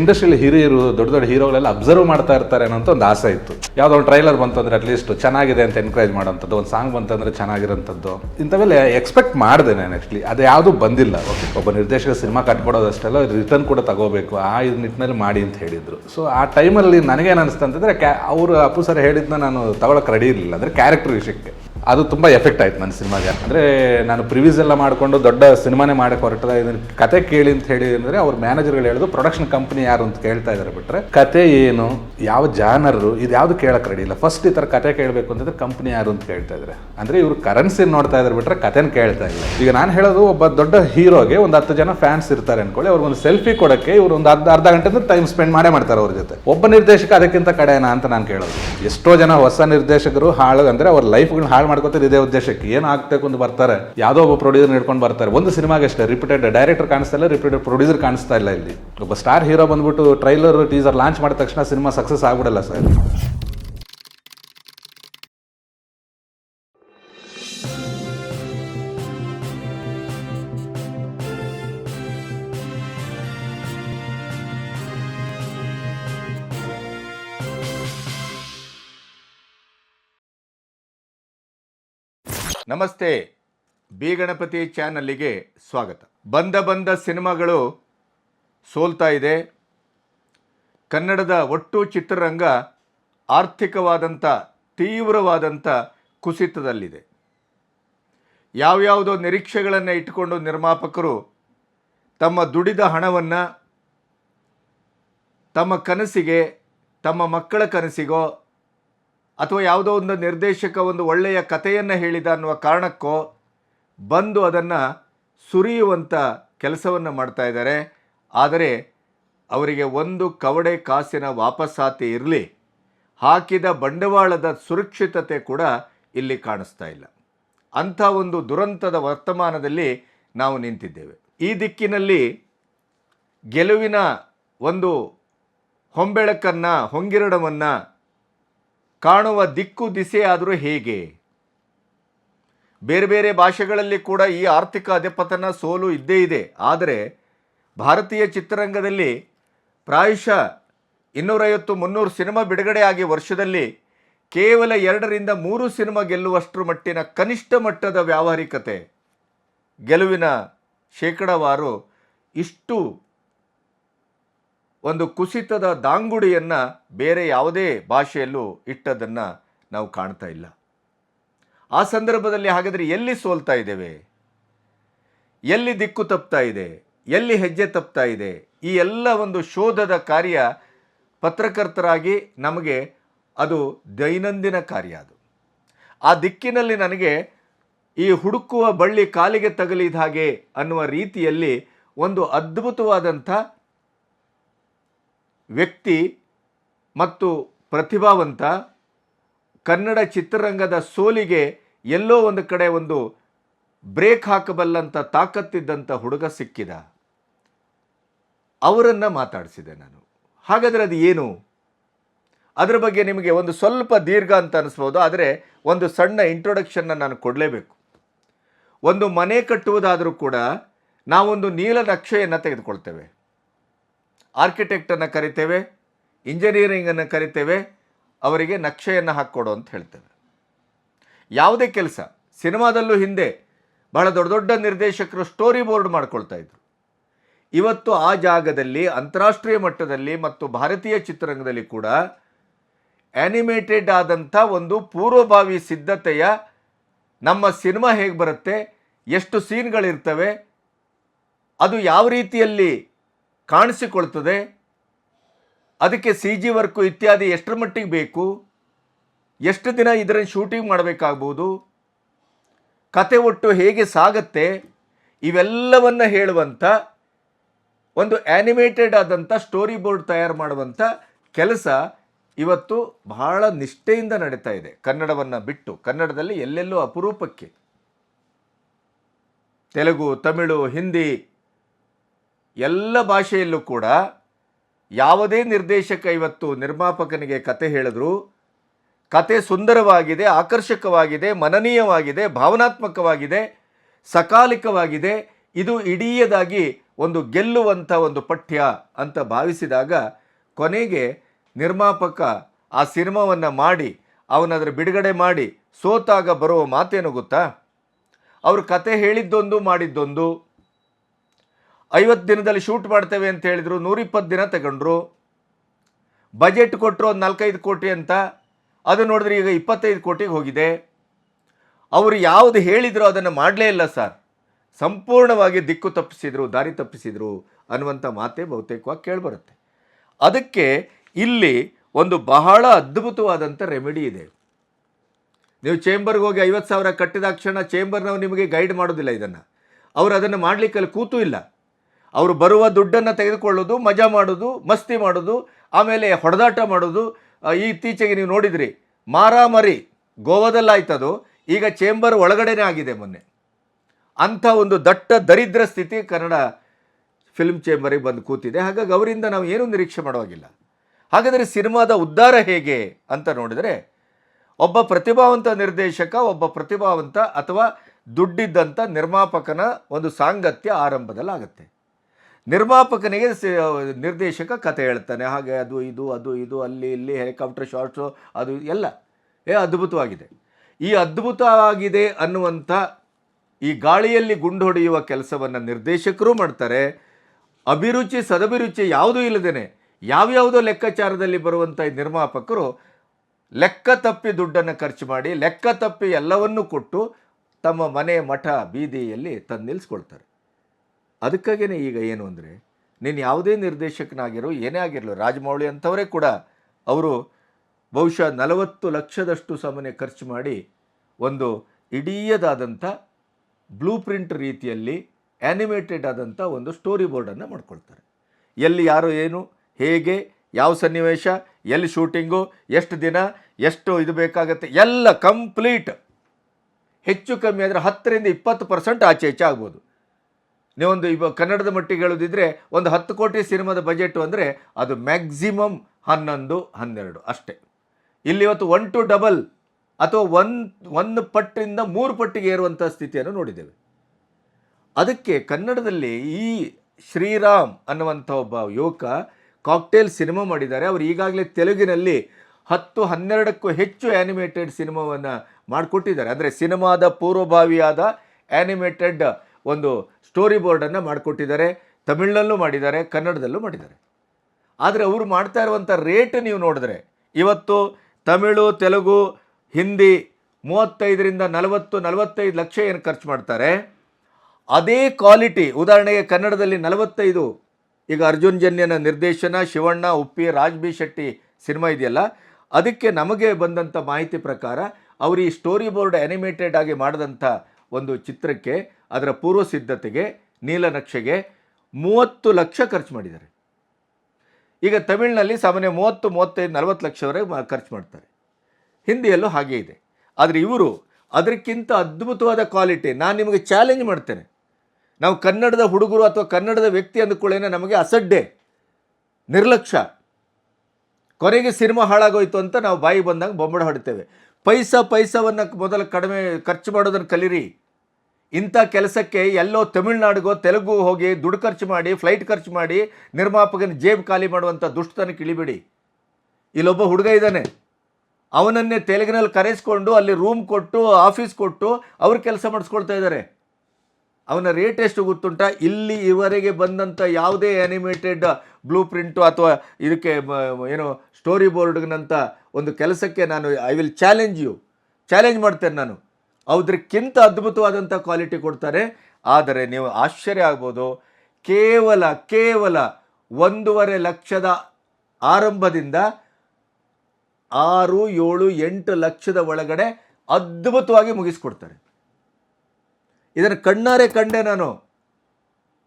ಇಂಡಸ್ಟ್ರಿಯಲ್ಲಿ ಹಿರಿಯರು, ದೊಡ್ಡ ದೊಡ್ಡ ಹೀರೋಗಳೆಲ್ಲ ಅಬ್ಸರ್ವ್ ಮಾಡ್ತಾ ಇರ್ತಾರೆ ಅನ್ನೋಂಥ ಒಂದು ಆಸೆ ಇತ್ತು. ಯಾವುದೋ ಒಂದು ಟ್ರೈಲರ್ ಬಂತಂದ್ರೆ ಅಟ್ಲೀಸ್ಟ್ ಚೆನ್ನಾಗಿದೆ ಅಂತ ಎನ್ಕರೇಜ್ ಮಾಡೋಂಥದ್ದು ಒಂದು ಸಾಂಗ್ ಬಂತಂದ್ರೆ ಚೆನ್ನಾಗಿರೋಂಥದ್ದು ಇಂಥವೆಲ್ಲ ಎಕ್ಸ್ಪೆಕ್ಟ್ ಮಾಡಿದೆ ನಾನು ಆ್ಯಕ್ಚುಲಿ ಅದು ಯಾವುದು ಬಂದಿಲ್ಲ. ಓಕೆ ಒಬ್ಬ ನಿರ್ದೇಶಕ ಸಿನಿಮಾ ಕಟ್ಕೊಡೋದಷ್ಟೆಲ್ಲ ರಿಟರ್ನ್ ಕೂಡ ತಗೋಬೇಕು. ಆ ಇದು ನಿಟ್ಟಿನಲ್ಲಿ ಮಾಡಿ ಅಂತ ಹೇಳಿದರು. ಸೊ ಆ ಟೈಮಲ್ಲಿ ನನಗೇನು ಅನಿಸ್ತು ಅಂತಂದರೆ, ಕ್ಯಾ ಅವರು ಅಪ್ಪು ಸರ್ ಹೇಳಿದ್ನ ನಾನು ತಗೊಳಕ್ಕೆ ರೆಡಿ ಇರಲಿಲ್ಲ. ಅಂದರೆ ಕ್ಯಾರೆಕ್ಟರ್ ವಿಷಯಕ್ಕೆ. ಅದು ತುಂಬ ಎಫೆಕ್ಟ್ ಆಯ್ತು ನನ್ನ ಸಿನಿಮಾಗೆ. ಅಂದರೆ ನಾನು ಪ್ರಿವ್ಯೂಸ್ ಎಲ್ಲ ಮಾಡಿಕೊಂಡು ದೊಡ್ಡ ಸಿನಿಮಾನೇ ಮಾಡಕ್ಕೆ ಹೊರಟದ, ಇದನ್ನ ಕತೆ ಕೇಳಿ ಅಂತ ಹೇಳಿ ಅಂದರೆ ಅವ್ರ ಮ್ಯಾನೇಜರ್ಗಳು ಹೇಳೋದು ಪ್ರೊಡಕ್ಷನ್ ಕಂಪ್ನಿ ಯಾರು? ಅಂತ ಕೇಳ್ತಾ ಇದ್ದಾರೆ ಬಿಟ್ರೆ, ಕತೆ ಏನು? ಯಾವ ಜಾನರು? ಇದು ಯಾವುದು ಕೇಳಕ್ಕೆ ರೆಡಿ ಇಲ್ಲ. ಫಸ್ಟ್ ಈ ಥರ ಕತೆ ಕೇಳಬೇಕು ಅಂತಂದ್ರೆ ಕಂಪ್ನಿ ಯಾರು? ಅಂತ ಕೇಳ್ತಾ ಇದ್ದಾರೆ ಅಂದರೆ ಇವರು ಕರೆನ್ಸಿ ನೋಡ್ತಾ ಇದ್ದಾರೆ ಬಿಟ್ರೆ ಕತೆನ ಕೇಳ್ತಾ ಇಲ್ಲ. ಈಗ ನಾನು ಹೇಳೋದು, ಒಬ್ಬ ದೊಡ್ಡ ಹೀರೋಗೆ ಒಂದು ಹತ್ತು ಜನ ಫ್ಯಾನ್ಸ್ ಇರ್ತಾರೆ ಅನ್ಕೊಳ್ಳಿ, ಅವ್ರಿಗೆ ಒಂದು ಸೆಲ್ಫಿ ಕೊಡೋಕ್ಕೆ ಇವರು ಒಂದು ಅರ್ಧ ಅರ್ಧ ಗಂಟೆ ಟೈಮ್ ಸ್ಪೆಂಡ್ ಮಾಡೇ ಮಾಡ್ತಾರೆ ಅವ್ರ ಜೊತೆ. ಒಬ್ಬ ನಿರ್ದೇಶಕ ಅದಕ್ಕಿಂತ ಕಡೆನಾ ಅಂತ ನಾನು ಕೇಳೋದು. ಎಷ್ಟೋ ಜನ ಹೊಸ ನಿರ್ದೇಶಕರು ಹಾಳು ಅಂದ್ರೆ ಅವ್ರ ಲೈಫ್ಗಳನ್ನ ಹಾಳು ಮಾಡ್ಕೊತಾರೆ ಇದೇ ಉದ್ದೇಶಕ್ಕೆ. ಏನು ಆಗ್ಬೇಕು ಅಂತ ಬರ್ತಾರೆ. ಯಾವುದೋ ಒಬ್ಬ ಪ್ರೊಡ್ಯೂಸರ್ ಹಿಡ್ಕೊಂಡು ಬರ್ತಾರೆ. ಒಂದು ಸಿನಿಮಾಗೆ ಅಷ್ಟೇ ರಿಪೀಟೆಡ್ ಡೈರೆಕ್ಟರ್ ಕಾಣಿಸ್ತಾ ಇಲ್ಲ ರಿಪೀಟೆಡ್ ಪ್ರೊಡ್ಯೂಸರ್ ಕಾಣಿಸ್ತಾ ಇಲ್ಲ ಇಲ್ಲಿ. ಒಬ್ಬ ಸ್ಟಾರ್ ಹೀರೋ ಬಂದ್ಬಿಟ್ಟು ಟ್ರೈಲರ್ ಟೀಸರ್ ಲಾಂಚ್ ಮಾಡಿದ ತಕ್ಷಣ ಸಿನಿಮಾ ಸಕ್ಸಸ್ ಆಗ್ಬಿಡಲ್ಲ ಸರ್. ನಮಸ್ತೆ. ಬಿ ಗಣಪತಿ ಚಾನಲ್ಲಿಗೆ ಸ್ವಾಗತ. ಬಂದ ಬಂದ ಸಿನಿಮಾಗಳು ಸೋಲ್ತಾ ಇದೆ. ಕನ್ನಡದ ಒಟ್ಟು ಚಿತ್ರರಂಗ ಆರ್ಥಿಕವಾದಂಥ, ತೀವ್ರವಾದಂಥ ಕುಸಿತದಲ್ಲಿದೆ. ಯಾವ್ಯಾವುದೋ ನಿರೀಕ್ಷೆಗಳನ್ನು ಇಟ್ಟುಕೊಂಡು ನಿರ್ಮಾಪಕರು ತಮ್ಮ ದುಡಿದ ಹಣವನ್ನು ತಮ್ಮ ಕನಸಿಗೆ, ತಮ್ಮ ಮಕ್ಕಳ ಕನಸಿಗೋ ಅಥವಾ ಯಾವುದೋ ಒಂದು ನಿರ್ದೇಶಕ ಒಂದು ಒಳ್ಳೆಯ ಕಥೆಯನ್ನು ಹೇಳಿದ ಅನ್ನುವ ಕಾರಣಕ್ಕೋ ಬಂದು ಅದನ್ನು ಸುರಿಯುವಂಥ ಕೆಲಸವನ್ನು ಮಾಡ್ತಾ ಇದ್ದಾರೆ. ಆದರೆ ಅವರಿಗೆ ಒಂದು ಕವಡೆ ಕಾಸಿನ ವಾಪಸಾತಿ ಇರಲಿ. ಹಾಕಿದ ಬಂಡವಾಳದ ಸುರಕ್ಷಿತತೆ ಕೂಡ ಇಲ್ಲಿ ಕಾಣಿಸ್ತಾ ಇಲ್ಲ. ಅಂಥ ಒಂದು ದುರಂತದ ವರ್ತಮಾನದಲ್ಲಿ ನಾವು ನಿಂತಿದ್ದೇವೆ. ಈ ದಿಕ್ಕಿನಲ್ಲಿ ಗೆಲುವಿನ ಒಂದು ಹೊಂಬೆಳಕನ್ನು ಹೊಂಗಿರಣವನ್ನು ಕಾಣುವ ದಿಕ್ಕು ದಿಸೆಯಾದರೂ ಹೇಗೆ? ಬೇರೆ ಬೇರೆ ಭಾಷೆಗಳಲ್ಲಿ ಕೂಡ ಈ ಆರ್ಥಿಕ ಅಧಿಪತನ ಸೋಲು ಇದ್ದೇ ಇದೆ. ಆದರೆ ಭಾರತೀಯ ಚಿತ್ರರಂಗದಲ್ಲಿ ಪ್ರಾಯಶಃ ಇನ್ನೂರೈವತ್ತು, ಮುನ್ನೂರು ಸಿನಿಮಾ ಬಿಡುಗಡೆಯಾಗಿ ವರ್ಷದಲ್ಲಿ ಕೇವಲ ಎರಡರಿಂದ ಮೂರು ಸಿನಿಮಾ ಗೆಲ್ಲುವಷ್ಟರ ಮಟ್ಟಿನ ಕನಿಷ್ಠ ಮಟ್ಟದ ವ್ಯಾವಹಾರಿಕತೆ ಗೆಲುವಿನ ಶೇಕಡಾವಾರು ಇಷ್ಟು ಒಂದು ಕುಸಿತದ ದಾಂಗುಡಿಯನ್ನು ಬೇರೆ ಯಾವುದೇ ಭಾಷೆಯಲ್ಲೂ ಇಟ್ಟದನ್ನು ನಾವು ಕಾಣ್ತಾ ಇಲ್ಲ. ಆ ಸಂದರ್ಭದಲ್ಲಿ ಹಾಗಾದರೆ ಎಲ್ಲಿ ಸೋಲ್ತಾ ಇದ್ದೇವೆ? ಎಲ್ಲಿ ದಿಕ್ಕು ತಪ್ತಾ ಇದೆ? ಎಲ್ಲಿ ಹೆಜ್ಜೆ ತಪ್ತಾ ಇದೆ? ಈ ಎಲ್ಲ ಒಂದು ಶೋಧದ ಕಾರ್ಯ ಪತ್ರಕರ್ತರಾಗಿ ನಮಗೆ ಅದು ದೈನಂದಿನ ಕಾರ್ಯ ಅದು. ಆ ದಿಕ್ಕಿನಲ್ಲಿ ನನಗೆ ಈ ಹುಡುಕುವ ಬಳ್ಳಿ ಕಾಲಿಗೆ ತಗಲಿದ ಹಾಗೆ ಅನ್ನುವ ರೀತಿಯಲ್ಲಿ ಒಂದು ಅದ್ಭುತವಾದಂಥ ವ್ಯಕ್ತಿ ಮತ್ತು ಪ್ರತಿಭಾವಂತ ಕನ್ನಡ ಚಿತ್ರರಂಗದ ಸೋಲಿಗೆ ಎಲ್ಲೋ ಒಂದು ಕಡೆ ಒಂದು ಬ್ರೇಕ್ ಹಾಕಬಲ್ಲಂಥ ತಾಕತ್ತಿದ್ದಂಥ ಹುಡುಗ ಸಿಕ್ಕಿದ. ಅವರನ್ನು ಮಾತಾಡಿಸಿದೆ ನಾನು. ಹಾಗಾದರೆ ಅದು ಏನು? ಅದರ ಬಗ್ಗೆ ನಿಮಗೆ ಒಂದು ಸ್ವಲ್ಪ ದೀರ್ಘ ಅಂತ ಅನಿಸ್ಬೋದು, ಆದರೆ ಒಂದು ಸಣ್ಣ ಇಂಟ್ರೊಡಕ್ಷನ್ನ ನಾನು ಕೊಡಲೇಬೇಕು. ಒಂದು ಮನೆ ಕಟ್ಟುವುದಾದರೂ ಕೂಡ ನಾವೊಂದು ನೀಲ ನಕ್ಷೆಯನ್ನು ತೆಗೆದುಕೊಳ್ತೇವೆ. ಆರ್ಕಿಟೆಕ್ಟನ್ನು ಕರಿತೇವೆ, ಇಂಜಿನಿಯರಿಂಗನ್ನು ಕರಿತೇವೆ, ಅವರಿಗೆ ನಕ್ಷೆಯನ್ನು ಹಾಕ್ಕೊಡು ಅಂತ ಹೇಳ್ತೇವೆ. ಯಾವುದೇ ಕೆಲಸ, ಸಿನಿಮಾದಲ್ಲೂ ಹಿಂದೆ ಬಹಳ ದೊಡ್ಡ ದೊಡ್ಡ ನಿರ್ದೇಶಕರು ಸ್ಟೋರಿ ಬೋರ್ಡ್ ಮಾಡ್ಕೊಳ್ತಾ ಇದ್ರು. ಇವತ್ತು ಆ ಜಾಗದಲ್ಲಿ, ಅಂತಾರಾಷ್ಟ್ರೀಯ ಮಟ್ಟದಲ್ಲಿ ಮತ್ತು ಭಾರತೀಯ ಚಿತ್ರರಂಗದಲ್ಲಿ ಕೂಡ ಆ್ಯನಿಮೇಟೆಡ್ ಆದಂಥ ಒಂದು ಪೂರ್ವಭಾವಿ ಸಿದ್ಧತೆಯ ನಮ್ಮ ಸಿನಿಮಾ ಹೇಗೆ ಬರುತ್ತೆ, ಎಷ್ಟು ಸೀನ್ಗಳಿರ್ತವೆ, ಅದು ಯಾವ ರೀತಿಯಲ್ಲಿ ಕಾಣಿಸಿಕೊಳ್ತದೆ ಅದಕ್ಕೆ ಸಿ ಜಿ ವರ್ಕು ಇತ್ಯಾದಿ ಎಷ್ಟರ ಮಟ್ಟಿಗೆ ಬೇಕು? ಎಷ್ಟು ದಿನ ಇದರಲ್ಲಿ ಶೂಟಿಂಗ್ ಮಾಡಬೇಕಾಗ್ಬೋದು? ಕತೆ ಒಟ್ಟು ಹೇಗೆ ಸಾಗತ್ತೆ? ಇವೆಲ್ಲವನ್ನು ಹೇಳುವಂಥ ಒಂದು ಆ್ಯನಿಮೇಟೆಡ್ ಆದಂಥ ಸ್ಟೋರಿ ಬೋರ್ಡ್ ತಯಾರು ಮಾಡುವಂಥ ಕೆಲಸ ಇವತ್ತು ಬಹಳ ನಿಷ್ಠೆಯಿಂದ ನಡೀತಾ ಇದೆ. ಕನ್ನಡವನ್ನು ಬಿಟ್ಟು, ಕನ್ನಡದಲ್ಲಿ ಎಲ್ಲೆಲ್ಲೋ ಅಪರೂಪಕ್ಕೆ. ತೆಲುಗು, ತಮಿಳು, ಹಿಂದಿ ಎಲ್ಲ ಭಾಷೆಯಲ್ಲೂ ಕೂಡ ಯಾವುದೇ ನಿರ್ದೇಶಕ ಇವತ್ತು ನಿರ್ಮಾಪಕನಿಗೆ ಕತೆ ಹೇಳಿದ್ರು, ಕತೆ ಸುಂದರವಾಗಿದೆ, ಆಕರ್ಷಕವಾಗಿದೆ, ಮನನೀಯವಾಗಿದೆ, ಭಾವನಾತ್ಮಕವಾಗಿದೆ, ಸಕಾಲಿಕವಾಗಿದೆ, ಇದು ಇಡೀಯದಾಗಿ ಒಂದು ಗೆಲ್ಲುವಂಥ ಒಂದು ಪಠ್ಯ ಅಂತ ಭಾವಿಸಿದಾಗ ಕೊನೆಗೆ ನಿರ್ಮಾಪಕ ಆ ಸಿನಿಮಾವನ್ನು ಮಾಡಿ, ಅವನದರ ಬಿಡುಗಡೆ ಮಾಡಿ ಸೋತಾಗ ಬರುವ ಮಾತೇನು ಗೊತ್ತಾ? ಅವರು ಕತೆ ಹೇಳಿದ್ದೊಂದು ಮಾಡಿದ್ದೊಂದು ಐವತ್ತು ದಿನದಲ್ಲಿ ಶೂಟ್ ಮಾಡ್ತೇವೆ ಅಂತ ಹೇಳಿದರು, ನೂರಿಪ್ಪತ್ತು ದಿನ ತಗೊಂಡ್ರು. ಬಜೆಟ್ ಕೊಟ್ಟರು ಒಂದು ನಾಲ್ಕೈದು ಕೋಟಿ ಅಂತ. ಅದು ನೋಡಿದ್ರೆ ಈಗ ಇಪ್ಪತ್ತೈದು ಕೋಟಿಗೆ ಹೋಗಿದೆ. ಅವರು ಯಾವುದು ಹೇಳಿದರೂ ಅದನ್ನು ಮಾಡಲೇ ಇಲ್ಲ ಸರ್. ಸಂಪೂರ್ಣವಾಗಿ ದಿಕ್ಕು ತಪ್ಪಿಸಿದರು, ದಾರಿ ತಪ್ಪಿಸಿದರು ಅನ್ನುವಂಥ ಮಾತೇ ಬಹುತೇಕವಾಗಿ ಕೇಳಿಬರುತ್ತೆ. ಅದಕ್ಕೆ ಇಲ್ಲಿ ಒಂದು ಬಹಳ ಅದ್ಭುತವಾದಂಥ ರೆಮಿಡಿ ಇದೆ. ನೀವು ಚೇಂಬರ್ಗೆ ಹೋಗಿ ಐವತ್ತು ಸಾವಿರ ಕಟ್ಟಿದ ಕ್ಷಣ ಚೇಂಬರ್ನವ್ರು ನಿಮಗೆ ಗೈಡ್ ಮಾಡೋದಿಲ್ಲ ಇದನ್ನು. ಅವರು ಅದನ್ನು ಮಾಡಲಿಕ್ಕೆ ಅಲ್ಲಿ ಕೂತೂ ಇಲ್ಲ. ಅವರು ಬರುವ ದುಡ್ಡನ್ನು ತೆಗೆದುಕೊಳ್ಳೋದು, ಮಜಾ ಮಾಡೋದು, ಮಸ್ತಿ ಮಾಡೋದು, ಆಮೇಲೆ ಹೊಡೆದಾಟ ಮಾಡೋದು ಈ ಇತ್ತೀಚೆಗೆ ನೀವು ನೋಡಿದ್ರಿ. ಮಾರಾಮರಿ ಗೋವಾದಲ್ಲಾಯ್ತದು. ಈಗ ಚೇಂಬರ್ ಒಳಗಡೆನೇ ಆಗಿದೆ ಮೊನ್ನೆ. ಅಂಥ ಒಂದು ದಟ್ಟ ದರಿದ್ರ ಸ್ಥಿತಿ ಕನ್ನಡ ಫಿಲ್ಮ್ ಚೇಂಬರಿಗೆ ಬಂದು ಕೂತಿದೆ. ಹಾಗಾಗಿ ಅವರಿಂದ ನಾವು ಏನೂ ನಿರೀಕ್ಷೆ ಮಾಡುವಾಗಿಲ್ಲ. ಹಾಗಾದರೆ ಸಿನಿಮಾದ ಉದ್ಧಾರ ಹೇಗೆ ಅಂತ ನೋಡಿದರೆ, ಒಬ್ಬ ಪ್ರತಿಭಾವಂತ ನಿರ್ದೇಶಕ, ಒಬ್ಬ ಪ್ರತಿಭಾವಂತ ಅಥವಾ ದುಡ್ಡಿದ್ದಂಥ ನಿರ್ಮಾಪಕನ ಒಂದು ಸಾಂಗತ್ಯ ಆರಂಭದಲ್ಲಿ ಆಗುತ್ತೆ ನಿರ್ಮಾಪಕನಿಗೆ ನಿರ್ದೇಶಕ ಕತೆ ಹೇಳ್ತಾನೆ, ಹಾಗೆ ಅದು ಇದು ಅದು ಇದು, ಅಲ್ಲಿ ಇಲ್ಲಿ ಹೆಲಿಕಾಪ್ಟರ್ ಶಾರ್ಟ್ಸು ಅದು ಎಲ್ಲ. ಏ, ಅದ್ಭುತವಾಗಿದೆ. ಈ ಅದ್ಭುತವಾಗಿದೆ ಅನ್ನುವಂಥ ಈ ಗಾಳಿಯಲ್ಲಿ ಗುಂಡು ಹೊಡೆಯುವ ಕೆಲಸವನ್ನು ನಿರ್ದೇಶಕರು ಮಾಡ್ತಾರೆ. ಅಭಿರುಚಿ, ಸದಭಿರುಚಿ ಯಾವುದೂ ಇಲ್ಲದೇನೆ ಯಾವ್ಯಾವುದೋ ಲೆಕ್ಕಾಚಾರದಲ್ಲಿ ಬರುವಂಥ ಈ ನಿರ್ಮಾಪಕರು ಲೆಕ್ಕ ತಪ್ಪಿ ದುಡ್ಡನ್ನು ಖರ್ಚು ಮಾಡಿ, ಲೆಕ್ಕ ತಪ್ಪಿ ಎಲ್ಲವನ್ನೂ ಕೊಟ್ಟು ತಮ್ಮ ಮನೆ ಮಠ ಬೀದಿಯಲ್ಲಿ ತಂದು ನಿಲ್ಲಿಸ್ಕೊಳ್ತಾರೆ ಅದಕ್ಕಾಗೇ ಈಗ ಏನು ಅಂದರೆ, ನೀನು ಯಾವುದೇ ನಿರ್ದೇಶಕನಾಗಿರೋ, ಏನೇ ಆಗಿರಲು, ರಾಜಮೌಳಿ ಅಂಥವರೇ ಕೂಡ ಅವರು ಬಹುಶಃ ನಲವತ್ತು ಲಕ್ಷದಷ್ಟು ಸಮನೆ ಖರ್ಚು ಮಾಡಿ ಒಂದು ಇಡೀಯದಾದಂಥ ಬ್ಲೂ ಪ್ರಿಂಟ್ ರೀತಿಯಲ್ಲಿ ಆ್ಯನಿಮೇಟೆಡ್ ಆದಂಥ ಒಂದು ಸ್ಟೋರಿ ಬೋರ್ಡನ್ನು ಮಾಡ್ಕೊಳ್ತಾರೆ. ಎಲ್ಲಿ ಯಾರು ಏನು, ಹೇಗೆ, ಯಾವ ಸನ್ನಿವೇಶ, ಎಲ್ಲಿ ಶೂಟಿಂಗು ಎಷ್ಟು ದಿನ, ಎಷ್ಟು ಇದು ಬೇಕಾಗತ್ತೆ, ಎಲ್ಲ ಕಂಪ್ಲೀಟ್ ಹೆಚ್ಚು ಕಮ್ಮಿ ಆದರೆ ಹತ್ತರಿಂದ ಇಪ್ಪತ್ತು ಪರ್ಸೆಂಟ್ ಆಚೆ ಈಚೆ ಆಗ್ಬೋದು. ನೀವೊಂದು ಇವ ಕನ್ನಡದ ಮಟ್ಟಿಗೆ ಹೇಳೋದಿದ್ರೆ ಒಂದು ಹತ್ತು ಕೋಟಿ ಸಿನಿಮಾದ ಬಜೆಟ್ ಅಂದರೆ ಅದು ಮ್ಯಾಕ್ಸಿಮಮ್ ಹನ್ನೊಂದು, ಹನ್ನೆರಡು ಅಷ್ಟೇ. ಇಲ್ಲಿ ಇವತ್ತು ಒನ್ ಟು ಡಬಲ್ ಅಥವಾ ಒನ್ ಒಂದು ಪಟ್ಟಿಂದ ಮೂರು ಪಟ್ಟಿಗೆ ಏರುವಂಥ ಸ್ಥಿತಿಯನ್ನು ನೋಡಿದ್ದೇವೆ. ಅದಕ್ಕೆ ಕನ್ನಡದಲ್ಲಿ ಈ ಶ್ರೀರಾಮ್ ಅನ್ನುವಂಥ ಒಬ್ಬ ಯುವಕ ಕಾಕ್ಟೇಲ್ ಸಿನಿಮಾ ಮಾಡಿದ್ದಾರೆ. ಅವರು ಈಗಾಗಲೇ ತೆಲುಗಿನಲ್ಲಿ ಹತ್ತು, ಹನ್ನೆರಡಕ್ಕೂ ಹೆಚ್ಚು ಆ್ಯನಿಮೇಟೆಡ್ ಸಿನಿಮಾವನ್ನು ಮಾಡಿಕೊಟ್ಟಿದ್ದಾರೆ. ಅಂದರೆ ಸಿನಿಮಾದ ಪೂರ್ವಭಾವಿಯಾದ ಆ್ಯನಿಮೇಟೆಡ್ ಒಂದು ಸ್ಟೋರಿ ಬೋರ್ಡನ್ನು ಮಾಡಿಕೊಟ್ಟಿದ್ದಾರೆ. ತಮಿಳ್ನಲ್ಲೂ ಮಾಡಿದ್ದಾರೆ, ಕನ್ನಡದಲ್ಲೂ ಮಾಡಿದ್ದಾರೆ. ಆದರೆ ಅವರು ಮಾಡ್ತಾ ಇರುವಂಥ ರೇಟ್ ನೀವು ನೋಡಿದ್ರೆ, ಇವತ್ತು ತಮಿಳು, ತೆಲುಗು, ಹಿಂದಿ ಮೂವತ್ತೈದರಿಂದ ನಲವತ್ತು, ನಲವತ್ತೈದು ಲಕ್ಷ ಏನು ಖರ್ಚು ಮಾಡ್ತಾರೆ? ಅದೇ ಕ್ವಾಲಿಟಿ ಉದಾಹರಣೆಗೆ ಕನ್ನಡದಲ್ಲಿ ನಲವತ್ತೈದು, ಈಗ ಅರ್ಜುನ್ ಜನ್ಯನ ನಿರ್ದೇಶನ, ಶಿವಣ್ಣ, ಉಪ್ಪಿ ರಾಜ್ ಬಿ ಶೆಟ್ಟಿ ಸಿನಿಮಾ ಇದೆಯಲ್ಲ, ಅದಕ್ಕೆ ನಮಗೆ ಬಂದಂಥ ಮಾಹಿತಿ ಪ್ರಕಾರ ಅವರು ಈ ಸ್ಟೋರಿ ಬೋರ್ಡ್ ಆ್ಯನಿಮೇಟೆಡ್ ಆಗಿ ಮಾಡಿದಂಥ ಒಂದು ಚಿತ್ರಕ್ಕೆ ಅದರ ಪೂರ್ವ ಸಿದ್ಧತೆಗೆ ನೀಲನಕ್ಷೆಗೆ ಮೂವತ್ತು ಲಕ್ಷ ಖರ್ಚು ಮಾಡಿದ್ದಾರೆ. ಈಗ ತಮಿಳಿನಲ್ಲಿ ಸಾಮಾನ್ಯ ಮೂವತ್ತು, ಮೂವತ್ತೈದು, ನಲವತ್ತು ಲಕ್ಷವರೆಗೆ ಖರ್ಚು ಮಾಡ್ತಾರೆ. ಹಿಂದಿಯಲ್ಲೂ ಹಾಗೇ ಇದೆ. ಆದರೆ ಇವರು ಅದಕ್ಕಿಂತ ಅದ್ಭುತವಾದ ಕ್ವಾಲಿಟಿ, ನಾನು ನಿಮಗೆ ಚಾಲೆಂಜ್ ಮಾಡ್ತೇನೆ. ನಾವು ಕನ್ನಡದ ಹುಡುಗರು ಅಥವಾ ಕನ್ನಡದ ವ್ಯಕ್ತಿ ಅಂದುಕೊಳ್ಳೇನೆ ನಮಗೆ ಅಸಡ್ಡೆ, ನಿರ್ಲಕ್ಷ್ಯ. ಕೊನೆಗೆ ಸಿನಿಮಾ ಹಾಳಾಗೋಯ್ತು ಅಂತ ನಾವು ಬಾಯಿ ಬಂದಾಗ ಬೊಂಬಡ ಹೊಡಿತೇವೆ. ಪೈಸಾ, ಪೈಸಾವನ್ನು ಮೊದಲು ಕಡಿಮೆ ಖರ್ಚು ಮಾಡೋದನ್ನು ಕಲೀರಿ. ಇಂಥ ಕೆಲಸಕ್ಕೆ ಎಲ್ಲೋ ತಮಿಳ್ನಾಡಿಗೋ ತೆಲುಗು ಹೋಗಿ ದುಡ್ಡು ಖರ್ಚು ಮಾಡಿ, ಫ್ಲೈಟ್ ಖರ್ಚು ಮಾಡಿ ನಿರ್ಮಾಪಕನ ಜೇಬ್ ಖಾಲಿ ಮಾಡುವಂಥ ದುಷ್ಟತನಕ್ಕೆ ಇಳಿಬಿಡಿ. ಇಲ್ಲೊಬ್ಬ ಹುಡುಗ ಇದ್ದಾನೆ. ಅವನನ್ನೇ ತೆಲುಗಿನಲ್ಲಿ ಕರೆಸ್ಕೊಂಡು ಅಲ್ಲಿ ರೂಮ್ ಕೊಟ್ಟು ಆಫೀಸ್ ಕೊಟ್ಟು ಅವ್ರು ಕೆಲಸ ಮಾಡಿಸ್ಕೊಳ್ತಾ ಇದ್ದಾರೆ. ಅವನ ರೇಟ್ ಎಷ್ಟು ಗೊತ್ತುಂಟ? ಇಲ್ಲಿ ಇವರೆಗೆ ಬಂದಂಥ ಯಾವುದೇ ಆ್ಯನಿಮೇಟೆಡ್ ಬ್ಲೂ ಪ್ರಿಂಟು ಅಥವಾ ಇದಕ್ಕೆ ಏನು ಸ್ಟೋರಿ ಬೋರ್ಡ್ಗಿನಂಥ ಒಂದು ಕೆಲಸಕ್ಕೆ ನಾನು I will challenge you challenge ಮಾಡ್ತೇನೆ ನಾನು. ಅದಕ್ಕಿಂತ ಅದ್ಭುತವಾದಂಥ ಕ್ವಾಲಿಟಿ ಕೊಡ್ತಾರೆ. ಆದರೆ ನೀವು ಆಶ್ಚರ್ಯ ಆಗ್ಬೋದು. ಕೇವಲ ಕೇವಲ ಒಂದೂವರೆ ಲಕ್ಷದ ಆರಂಭದಿಂದ ಆರು, ಏಳು, ಎಂಟು ಲಕ್ಷದ ಒಳಗಡೆ ಅದ್ಭುತವಾಗಿ ಮುಗಿಸ್ಕೊಡ್ತಾರೆ. ಇದನ್ನು ಕಣ್ಣಾರೆ ಕಂಡೆ ನಾನು.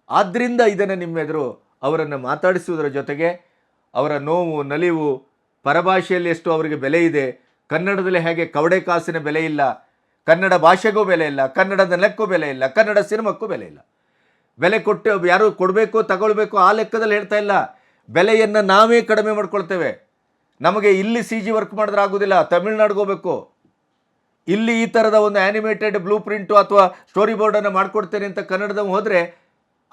ಆದ್ದರಿಂದ ಇದನ್ನು ನಿಮ್ಮೆದುರು ಅವರನ್ನು ಮಾತಾಡಿಸುವುದರ ಜೊತೆಗೆ ಅವರ ನೋವು, ನಲಿವು, ಪರಭಾಷೆಯಲ್ಲಿ ಎಷ್ಟು ಅವರಿಗೆ ಬೆಲೆ ಇದೆ. ಕನ್ನಡದಲ್ಲಿ ಹೇಗೆ ಕವಡೆ ಕಾಸಿನ ಬೆಲೆ ಇಲ್ಲ. ಕನ್ನಡ ಭಾಷೆಗೂ ಬೆಲೆ ಇಲ್ಲ, ಕನ್ನಡದ ನೆಲಕ್ಕೂ ಬೆಲೆ ಇಲ್ಲ, ಕನ್ನಡ ಸಿನಿಮಾಕ್ಕೂ ಬೆಲೆ ಇಲ್ಲ. ಬೆಲೆ ಕೊಟ್ಟು ಯಾರು ಕೊಡಬೇಕು, ತಗೊಳ್ಬೇಕು ಆ ಲೆಕ್ಕದಲ್ಲಿ ಹೇಳ್ತಾ ಇಲ್ಲ. ಬೆಲೆಯನ್ನು ನಾವೇ ಕಡಿಮೆ ಮಾಡ್ಕೊಳ್ತೇವೆ. ನಮಗೆ ಇಲ್ಲಿ ಸಿ ಜಿ ವರ್ಕ್ ಮಾಡಿದ್ರೆ ಆಗೋದಿಲ್ಲ, ತಮಿಳ್ನಾಡಿಗೆ ಹೋಗ್ಬೇಕು. ಇಲ್ಲಿ ಈ ಥರದ ಒಂದು ಆ್ಯನಿಮೇಟೆಡ್ ಬ್ಲೂ ಪ್ರಿಂಟು ಅಥವಾ ಸ್ಟೋರಿ ಬೋರ್ಡನ್ನು ಮಾಡಿಕೊಡ್ತೇನೆ ಅಂತ ಕನ್ನಡದ ಹೋದರೆ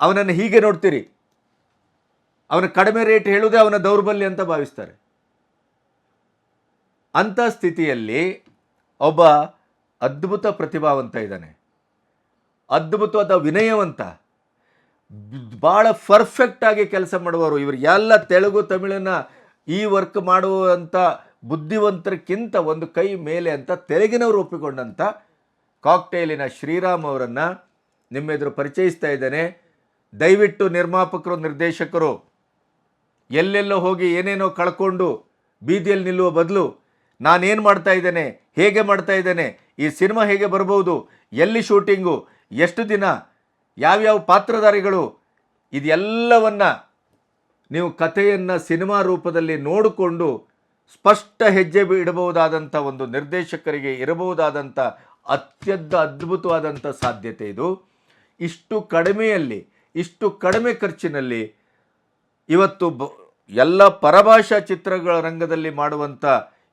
ಅವನನ್ನು ಹೀಗೆ ನೋಡ್ತೀರಿ. ಅವನ ಕಡಿಮೆ ರೇಟ್ ಹೇಳುವುದೇ ಅವನ ದೌರ್ಬಲ್ಯ ಅಂತ ಭಾವಿಸ್ತಾರೆ. ಅಂಥ ಸ್ಥಿತಿಯಲ್ಲಿ ಒಬ್ಬ ಅದ್ಭುತ ಪ್ರತಿಭಾವಂತ ಇದ್ದಾನೆ. ಅದ್ಭುತವಾದ ವಿನಯವಂತ. ಭಾಳ ಪರ್ಫೆಕ್ಟಾಗಿ ಕೆಲಸ ಮಾಡುವವರು. ಇವರು ಎಲ್ಲ ತೆಲುಗು, ತಮಿಳನ್ನ ಈ ವರ್ಕ್ ಮಾಡುವಂಥ ಬುದ್ಧಿವಂತರಕ್ಕಿಂತ ಒಂದು ಕೈ ಮೇಲೆ ಅಂತ ತೆಲುಗಿನವರು ಒಪ್ಪಿಕೊಂಡಂಥ ಕಾಕ್ಟೇಲಿನ ಶ್ರೀರಾಮ್ ಅವರನ್ನು ನಿಮ್ಮೆದುರು ಪರಿಚಯಿಸ್ತಾ ಇದ್ದೇನೆ. ದಯವಿಟ್ಟು ನಿರ್ಮಾಪಕರು, ನಿರ್ದೇಶಕರು, ಎಲ್ಲೆಲ್ಲೋ ಹೋಗಿ ಏನೇನೋ ಕಳ್ಕೊಂಡು ಬೀದಿಯಲ್ಲಿ ನಿಲ್ಲುವ ಬದಲು ನಾನೇನು ಮಾಡ್ತಾ ಇದ್ದೇನೆ? ಹೇಗೆ ಮಾಡ್ತಾ ಇದ್ದೇನೆ? ಈ ಸಿನಿಮಾ ಹೇಗೆ ಬರ್ಬೋದು? ಎಲ್ಲಿ ಶೂಟಿಂಗು? ಎಷ್ಟು ದಿನ? ಯಾವ್ಯಾವ ಪಾತ್ರಧಾರಿಗಳು? ಇದೆಲ್ಲವನ್ನು ನೀವು ಕಥೆಯನ್ನು ಸಿನಿಮಾ ರೂಪದಲ್ಲಿ ನೋಡಿಕೊಂಡು ಸ್ಪಷ್ಟ ಹೆಜ್ಜೆ ಇಡಬಹುದಾದಂಥ ಒಂದು ನಿರ್ದೇಶಕರಿಗೆ ಇರಬಹುದಾದಂಥ ಅತ್ಯಂತ ಅದ್ಭುತವಾದಂಥ ಸಾಧ್ಯತೆ ಇದು. ಇಷ್ಟು ಕಡಿಮೆಯಲ್ಲಿ, ಇಷ್ಟು ಕಡಿಮೆ ಖರ್ಚಿನಲ್ಲಿ ಇವತ್ತು ಎಲ್ಲ ಪರಭಾಷಾ ಚಿತ್ರಗಳ ರಂಗದಲ್ಲಿ ಮಾಡುವಂಥ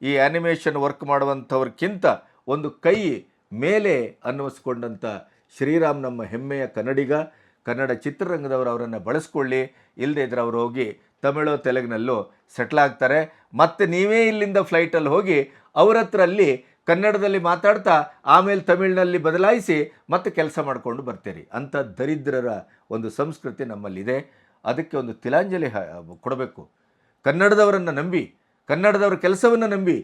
ಈ ಆ್ಯನಿಮೇಷನ್ ವರ್ಕ್ ಮಾಡುವಂಥವ್ರಿಗಿಂತ ಒಂದು ಕೈ ಮೇಲೆ ಅನ್ನಿಸ್ಕೊಂಡಂಥ ಶ್ರೀರಾಮ್ ನಮ್ಮ ಹೆಮ್ಮೆಯ ಕನ್ನಡಿಗ. ಕನ್ನಡ ಚಿತ್ರರಂಗದವರು ಅವರನ್ನು ಬಳಸ್ಕೊಳ್ಳಿ. ಇಲ್ಲದೇ ಇದ್ರೆ ಅವರು ಹೋಗಿ ತಮಿಳು, ತೆಲುಗಿನಲ್ಲೂ ಸೆಟ್ಲ್ ಆಗ್ತಾರೆ. ಮತ್ತು ನೀವೇ ಇಲ್ಲಿಂದ ಫ್ಲೈಟಲ್ಲಿ ಹೋಗಿ ಅವ್ರ ಹತ್ರ ಅಲ್ಲಿ ಕನ್ನಡದಲ್ಲಿ ಮಾತಾಡ್ತಾ ಆಮೇಲೆ ತಮಿಳಿನಲ್ಲಿ ಬದಲಾಯಿಸಿ ಮತ್ತೆ ಕೆಲಸ ಮಾಡಿಕೊಂಡು ಬರ್ತೀರಿ. ಅಂಥ ದರಿದ್ರರ ಒಂದು ಸಂಸ್ಕೃತಿ ನಮ್ಮಲ್ಲಿದೆ. ಅದಕ್ಕೆ ಒಂದು ತಿಲಾಂಜಲಿ ಕೊಡಬೇಕು. ಕನ್ನಡದವರನ್ನು ನಂಬಿ ಕನ್ನಡದವ್ರ ಕೆಲಸವನ್ನು ನಂಬಿ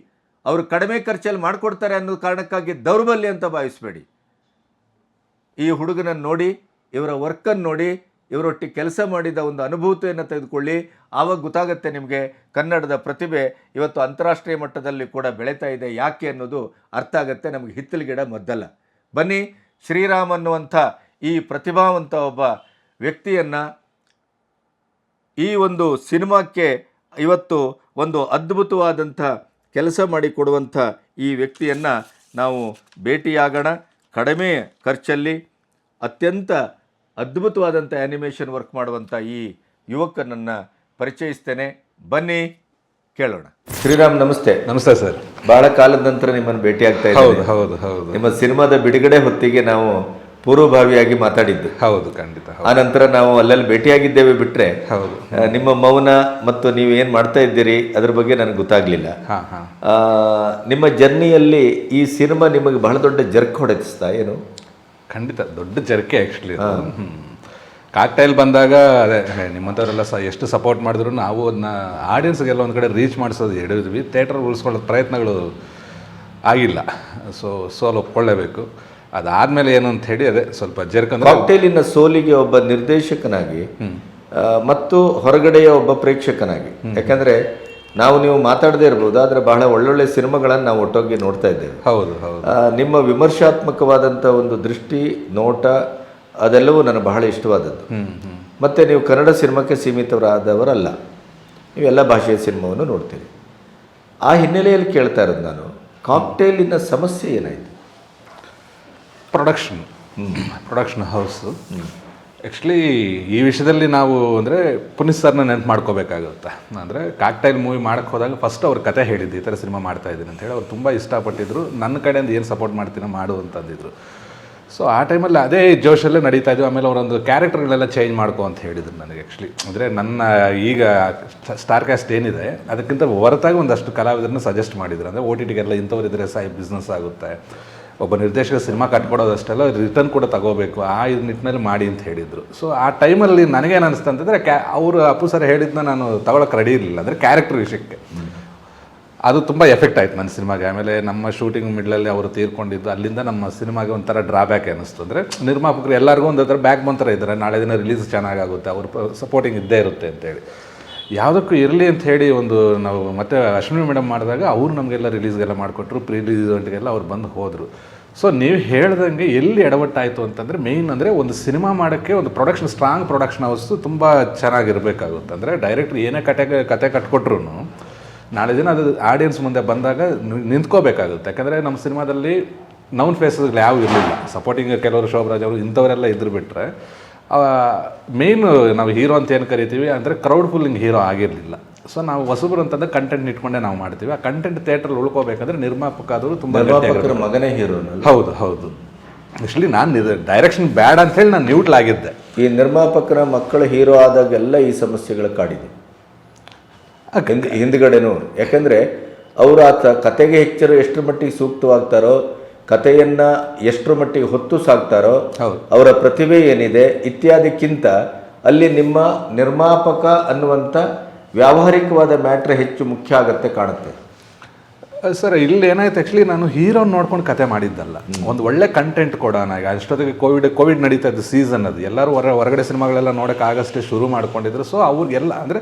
ಅವರು ಕಡಿಮೆ ಖರ್ಚಲ್ಲಿ ಮಾಡಿಕೊಡ್ತಾರೆ ಅನ್ನೋ ಕಾರಣಕ್ಕಾಗಿ ದೌರ್ಬಲ್ಯ ಅಂತ ಭಾವಿಸಬೇಡಿ. ಈ ಹುಡುಗನನ್ನು ನೋಡಿ, ಇವರ ವರ್ಕನ್ನು ನೋಡಿ ಇವರೊಟ್ಟಿಗೆ ಕೆಲಸ ಮಾಡಿದ ಒಂದು ಅನುಭೂತಿಯನ್ನು ತೆಗೆದುಕೊಳ್ಳಿ. ಆವಾಗ ಗೊತ್ತಾಗುತ್ತೆ ನಿಮಗೆ ಕನ್ನಡದ ಪ್ರತಿಭೆ ಇವತ್ತು ಅಂತಾರಾಷ್ಟ್ರೀಯ ಮಟ್ಟದಲ್ಲಿ ಕೂಡ ಬೆಳೀತಾ ಇದೆ. ಯಾಕೆ ಅನ್ನೋದು ಅರ್ಥ ಆಗುತ್ತೆ. ನಮಗೆ ಹಿತ್ತಲಗಿಡ ಮದ್ದಲ್ಲ. ಬನ್ನಿ, ಶ್ರೀರಾಮ್ ಅನ್ನುವಂಥ ಈ ಪ್ರತಿಭಾವಂತ ಒಬ್ಬ ವ್ಯಕ್ತಿಯನ್ನು ಈ ಒಂದು ಸಿನಿಮಾಕ್ಕೆ ಇವತ್ತು ಒಂದು ಅದ್ಭುತವಾದಂಥ ಕೆಲಸ ಮಾಡಿಕೊಡುವಂಥ ಈ ವ್ಯಕ್ತಿಯನ್ನು ನಾವು ಭೇಟಿಯಾಗೋಣ. ಕಡಿಮೆ ಖರ್ಚಲ್ಲಿ ಅತ್ಯಂತ ಅದ್ಭುತವಾದಂಥ ಆ್ಯನಿಮೇಷನ್ ವರ್ಕ್ ಮಾಡುವಂಥ ಈ ಯುವಕನನ್ನು ಪರಿಚಯಿಸ್ತೇನೆ. ಬನ್ನಿ ಕೇಳೋಣ. ಶ್ರೀರಾಮ್ ನಮಸ್ತೆ. ನಮಸ್ತೆ ಸರ್. ಬಹಳ ಕಾಲದ ನಂತರ ನಿಮ್ಮನ್ನು ಭೇಟಿಯಾಗ್ತಾ ಹೌದು ಇದ್ದೀನಿ ಹೌದು ಹೌದು. ನಿಮ್ಮ ಸಿನಿಮಾದ ಬಿಡುಗಡೆ ಹೊತ್ತಿಗೆ ನಾವು ಪೂರ್ವಭಾವಿಯಾಗಿ ಮಾತಾಡಿದ್ದು. ಹೌದು ಖಂಡಿತ ಆ ನಂತರ ನಾವು ಅಲ್ಲಲ್ಲಿ ಭೇಟಿಯಾಗಿದ್ದೇವೆ ಬಿಟ್ರೆ ಹೌದು. ನಿಮ್ಮ ಮೌನ ಮತ್ತು ನೀವು ಏನು ಮಾಡ್ತಾ ಇದ್ದೀರಿ ಅದ್ರ ಬಗ್ಗೆ ನನಗೆ ಗೊತ್ತಾಗ್ಲಿಲ್ಲ. ಹಾಂ ಹಾಂ. ನಿಮ್ಮ ಜರ್ನಿಯಲ್ಲಿ ಈ ಸಿನಿಮಾ ನಿಮಗೆ ಬಹಳ ದೊಡ್ಡ ಜರ್ಕ್ ಹೊಡೆಸ್ತಾ ಏನು? ಖಂಡಿತ ದೊಡ್ಡ ಜರ್ಕೆ ಆ್ಯಕ್ಚುಲಿ ಕಾಕ್ಟೈಲ್ ಬಂದಾಗ ಅದೇ ನಿಮ್ಮಂಥವರೆಲ್ಲ ಸ ಎಷ್ಟು ಸಪೋರ್ಟ್ ಮಾಡಿದ್ರು ನಾವು ಅದನ್ನ ಆಡಿಯನ್ಸ್ಗೆಲ್ಲ ಒಂದು ಕಡೆ ರೀಚ್ ಮಾಡಿಸೋದು ಹಿಡಿದ್ವಿ ಥಿಯೇಟರ್ ಉಳಿಸ್ಕೊಳ್ಳೋ ಪ್ರಯತ್ನಗಳು ಆಗಿಲ್ಲ. ಸೊ ಸೋಲ್ ಒಪ್ಕೊಳ್ಳೇಬೇಕು. ಅದಾದಮೇಲೆ ಏನು ಅಂತ ಹೇಳಿ ಅದೇ ಸ್ವಲ್ಪ ಜರ್ಕೊಂಡು ಕಾಕ್ಟೇಲಿನ ಸೋಲಿಗೆ ಒಬ್ಬ ನಿರ್ದೇಶಕನಾಗಿ ಮತ್ತು ಹೊರಗಡೆಯ ಒಬ್ಬ ಪ್ರೇಕ್ಷಕನಾಗಿ. ಯಾಕಂದ್ರೆ ನಾವು ನೀವು ಮಾತಾಡದೇ ಇರ್ಬೋದು ಆದರೆ ಬಹಳ ಒಳ್ಳೊಳ್ಳೆ ಸಿನಿಮಾಗಳನ್ನು ನಾವು ಒಟ್ಟೋಗಿ ನೋಡ್ತಾ ಇದ್ದೇವೆ. ಹೌದು ಹೌದು. ನಿಮ್ಮ ವಿಮರ್ಶಾತ್ಮಕವಾದಂಥ ಒಂದು ದೃಷ್ಟಿ ನೋಟ ಅದೆಲ್ಲವೂ ನನಗೆ ಬಹಳ ಇಷ್ಟವಾದದ್ದು. ಮತ್ತೆ ನೀವು ಕನ್ನಡ ಸಿನಿಮಾಕ್ಕೆ ಸೀಮಿತವರಾದವರಲ್ಲ ನೀವು ಎಲ್ಲ ಭಾಷೆಯ ಸಿನಿಮಾವನ್ನು ನೋಡ್ತೀರಿ. ಆ ಹಿನ್ನೆಲೆಯಲ್ಲಿ ಕೇಳ್ತಾ ಇರೋದು ನಾನು ಕಾಕ್ಟೇಲಿನ ಸಮಸ್ಯೆ ಏನಾಯಿತು? ಪ್ರೊಡಕ್ಷನ್ ಪ್ರೊಡಕ್ಷನ್ ಹೌಸು ಆ್ಯಕ್ಚುಲಿ ಈ ವಿಷಯದಲ್ಲಿ ನಾವು ಅಂದರೆ ಪುನೀತ್ ಸರ್ನ ನೆನಪು ಮಾಡ್ಕೋಬೇಕಾಗುತ್ತೆ. ಅಂದರೆ ಕಾಕ್ಟೈಲ್ ಮೂವಿ ಮಾಡಕ್ಕೆ ಹೋದಾಗ ಫಸ್ಟ್ ಅವ್ರ ಕತೆ ಹೇಳಿದ್ದು ಈ ಥರ ಸಿನಿಮಾ ಮಾಡ್ತಾ ಇದ್ದೀನಿ ಅಂತ ಹೇಳಿ ಅವ್ರು ತುಂಬ ಇಷ್ಟಪಟ್ಟಿದ್ರು. ನನ್ನ ಕಡೆಯಿಂದ ಏನು ಸಪೋರ್ಟ್ ಮಾಡ್ತೀನೋ ಮಾಡು ಅಂತಂದಿದ್ರು. ಸೊ ಆ ಟೈಮಲ್ಲಿ ಅದೇ ಜೋಶಲ್ಲೇ ನಡೀತಾ ಇದ್ವಿ. ಆಮೇಲೆ ಅವರೊಂದು ಕ್ಯಾರೆಕ್ಟರ್ಗಳೆಲ್ಲ ಚೇಂಜ್ ಮಾಡ್ಕೊ ಅಂತ ಹೇಳಿದ್ರು ನನಗೆ ಆ್ಯಕ್ಚುಲಿ ಅಂದರೆ ನನ್ನ ಈಗ ಸ್ಟಾರ್ ಕ್ಯಾಸ್ಟ್ ಏನಿದೆ ಅದಕ್ಕಿಂತ ಹೊರತಾಗಿ ಒಂದಷ್ಟು ಕಲಾವಿದರನ್ನ ಸಜೆಸ್ಟ್ ಮಾಡಿದ್ರು. ಅಂದರೆ ಓ ಟಿ ಟಿಗೆಲ್ಲ ಇಂಥವ್ರು ಇದ್ದರೆ ಸಾಯಿ ಬಿಸ್ನೆಸ್ ಆಗುತ್ತೆ. ಒಬ್ಬ ನಿರ್ದೇಶಕ ಸಿನಿಮಾ ಕಟ್ಕೊಡೋದಷ್ಟೆಲ್ಲ ರಿಟರ್ನ್ ಕೂಡ ತಗೋಬೇಕು. ಆ ಇದು ನಿಟ್ಟಿನಲ್ಲಿ ಮಾಡಿ ಅಂತ ಹೇಳಿದರು. ಸೊ ಆ ಟೈಮಲ್ಲಿ ನನಗೇನು ಅನಿಸ್ತು ಅಂತಂದರೆ, ಕ್ಯಾ ಅವರು ಅಪ್ಪು ಸರ್ ಹೇಳಿದ್ನ ನಾನು ತಗೊಳಕ್ಕೆ ರೆಡಿ ಇರಲಿಲ್ಲ. ಅಂದರೆ ಕ್ಯಾರೆಕ್ಟರ್ ವಿಷಯಕ್ಕೆ. ಅದು ತುಂಬ ಎಫೆಕ್ಟ್ ಆಯ್ತು ನನ್ನ ಸಿನಿಮಾಗೆ. ಆಮೇಲೆ ನಮ್ಮ ಶೂಟಿಂಗ್ ಮಿಡ್ಲಲ್ಲಿ ಅವರು ತೀರ್ಕೊಂಡಿದ್ದು, ಅಲ್ಲಿಂದ ನಮ್ಮ ಸಿನಿಮಾಗೆ ಒಂಥರ ಡ್ರಾಬ್ಯಾಕ್ ಅನ್ನಿಸ್ತು. ಅಂದರೆ ನಿರ್ಮಾಪಕರು ಎಲ್ಲರಿಗೂ ಒಂದು ಹತ್ರ ಬ್ಯಾಕ್ ಬಂತರ ಇದ್ದಾರೆ. ನಾಳೆ ದಿನ ರಿಲೀಸ್ ಚೆನ್ನಾಗಾಗುತ್ತೆ. ಅವರು ಸಪೋರ್ಟಿಂಗ್ ಇದ್ದೇ ಇರುತ್ತೆ ಅಂತೇಳಿ. ಯಾವುದಕ್ಕೂ ಇರಲಿ ಅಂತ ಹೇಳಿ ಒಂದು ನಾವು ಮತ್ತೆ ಅಶ್ವಿನಿ ಮೇಡಮ್ ಮಾಡಿದಾಗ ಅವರು ನಮಗೆಲ್ಲ ರಿಲೀಸ್ಗೆಲ್ಲ ಮಾಡಿಕೊಟ್ರು ಪ್ರೀ ರಿಲೀಸ್ ಗಂಟೆಗೆಲ್ಲ ಅವ್ರು ಬಂದು ಹೋದರು. ಸೊ ನೀವು ಹೇಳ್ದಂಗೆ ಎಲ್ಲಿ ಎಡವಟ್ಟಾಯಿತು ಅಂತಂದರೆ ಮೇಯ್ನ್ ಅಂದರೆ ಒಂದು ಸಿನಿಮಾ ಮಾಡೋಕ್ಕೆ ಒಂದು ಪ್ರೊಡಕ್ಷನ್ ಸ್ಟ್ರಾಂಗ್ ಪ್ರೊಡಕ್ಷನ್ ಹೌಸು ತುಂಬ ಚೆನ್ನಾಗಿರಬೇಕಾಗುತ್ತೆ. ಅಂದರೆ ಡೈರೆಕ್ಟ್ರ್ ಏನೇ ಕತೆ ಕತೆ ಕಟ್ಕೊಟ್ರು ನಾಳೆ ದಿನ ಅದು ಆಡಿಯನ್ಸ್ ಮುಂದೆ ಬಂದಾಗ ನಿಂತ್ಕೋಬೇಕಾಗುತ್ತೆ. ಯಾಕಂದರೆ ನಮ್ಮ ಸಿನಿಮಾದಲ್ಲಿ ನೌನ್ ಫೇಸಸ್ಗಳು ಯಾವ ಇರಲಿಲ್ಲ. ಸಪೋರ್ಟಿಂಗ್ ಕೆಲವರು ಶೋಭರಾಜ್ ಅವರು ಇಂಥವರೆಲ್ಲ ಇದ್ರು ಬಿಟ್ಟರೆ ಮೇಯ್ನ್ ನಾವು ಹೀರೋ ಅಂತ ಏನು ಕರಿತೀವಿ ಅಂದರೆ ಕ್ರೌಡ್ ಫುಲ್ಲಿಂಗ್ ಹೀರೋ ಆಗಿರಲಿಲ್ಲ. ಸೊ ನಾವು ಹೊಸಬ್ರು ಅಂತಂದ್ರೆ ಕಂಟೆಂಟ್ ಇಟ್ಕೊಂಡೇ ನಾವು ಮಾಡ್ತೀವಿ. ಆ ಕಂಟೆಂಟ್ ಥಿಯೇಟ್ರಲ್ಲಿ ಉಳ್ಕೋಬೇಕಂದ್ರೆ ನಿರ್ಮಾಪಕ ಆದವರು ತುಂಬ ಮಗನೇ ಹೀರೋ ಹೌದು ಹೌದು. ಆ್ಯಕ್ಚುಲಿ ನಾನು ಡೈರೆಕ್ಷನ್ ಬ್ಯಾಡ್ ಅಂತ ಹೇಳಿ ನಾನು ನ್ಯೂಟ್ಲ್ ಆಗಿದ್ದೆ. ಈ ನಿರ್ಮಾಪಕರ ಮಕ್ಕಳು ಹೀರೋ ಆದಾಗೆಲ್ಲ ಈ ಸಮಸ್ಯೆಗಳು ಕಾಡಿದೆ. ಹಿಂದ್ ಹಿಂದ್ಗಡೆನೂ. ಯಾಕಂದರೆ ಅವರು ಆತ ಕತೆಗೆ ಹೆಚ್ಚರು ಎಷ್ಟರ ಮಟ್ಟಿಗೆ ಸೂಕ್ತವಾಗ್ತಾರೋ ಕತೆಯನ್ನು ಎಷ್ಟರ ಮಟ್ಟಿಗೆ ಹೊತ್ತು ಸಾಕ್ತಾರೋ. ಅವರ ಪ್ರತಿಭೆ ಏನಿದೆ ಇತ್ಯಾದಿಕ್ಕಿಂತ ಅಲ್ಲಿ ನಿಮ್ಮ ನಿರ್ಮಾಪಕ ಅನ್ನುವಂಥ ವ್ಯಾವಹಾರಿಕವಾದ ಮ್ಯಾಟ್ರ್ ಹೆಚ್ಚು ಮುಖ್ಯ ಆಗುತ್ತೆ ಕಾಣುತ್ತೆ. ಸರ್ ಇಲ್ಲಿ ಏನಾಯ್ತು ಆ್ಯಕ್ಚುಲಿ ನಾನು ಹೀರೋನ್ ನೋಡ್ಕೊಂಡು ಕತೆ ಮಾಡಿದ್ದಲ್ಲ. ಒಂದು ಒಳ್ಳೆ ಕಂಟೆಂಟ್ ಕೊಡೋಣ. ಈಗ ಅಷ್ಟೊತ್ತಿಗೆ ಕೋವಿಡ್ ಕೋವಿಡ್ ನಡೀತಾ ಇದ್ದು ಸೀಸನ್ ಅದು. ಎಲ್ಲರೂ ಹೊರ ಹೊರಗಡೆ ಸಿನಿಮಾಗಳೆಲ್ಲ ನೋಡೋಕ್ಕಾಗಷ್ಟೇ ಆಗಷ್ಟೇ ಶುರು ಮಾಡ್ಕೊಂಡಿದ್ರು. ಸೊ ಅವ್ರಿಗೆಲ್ಲ ಅಂದರೆ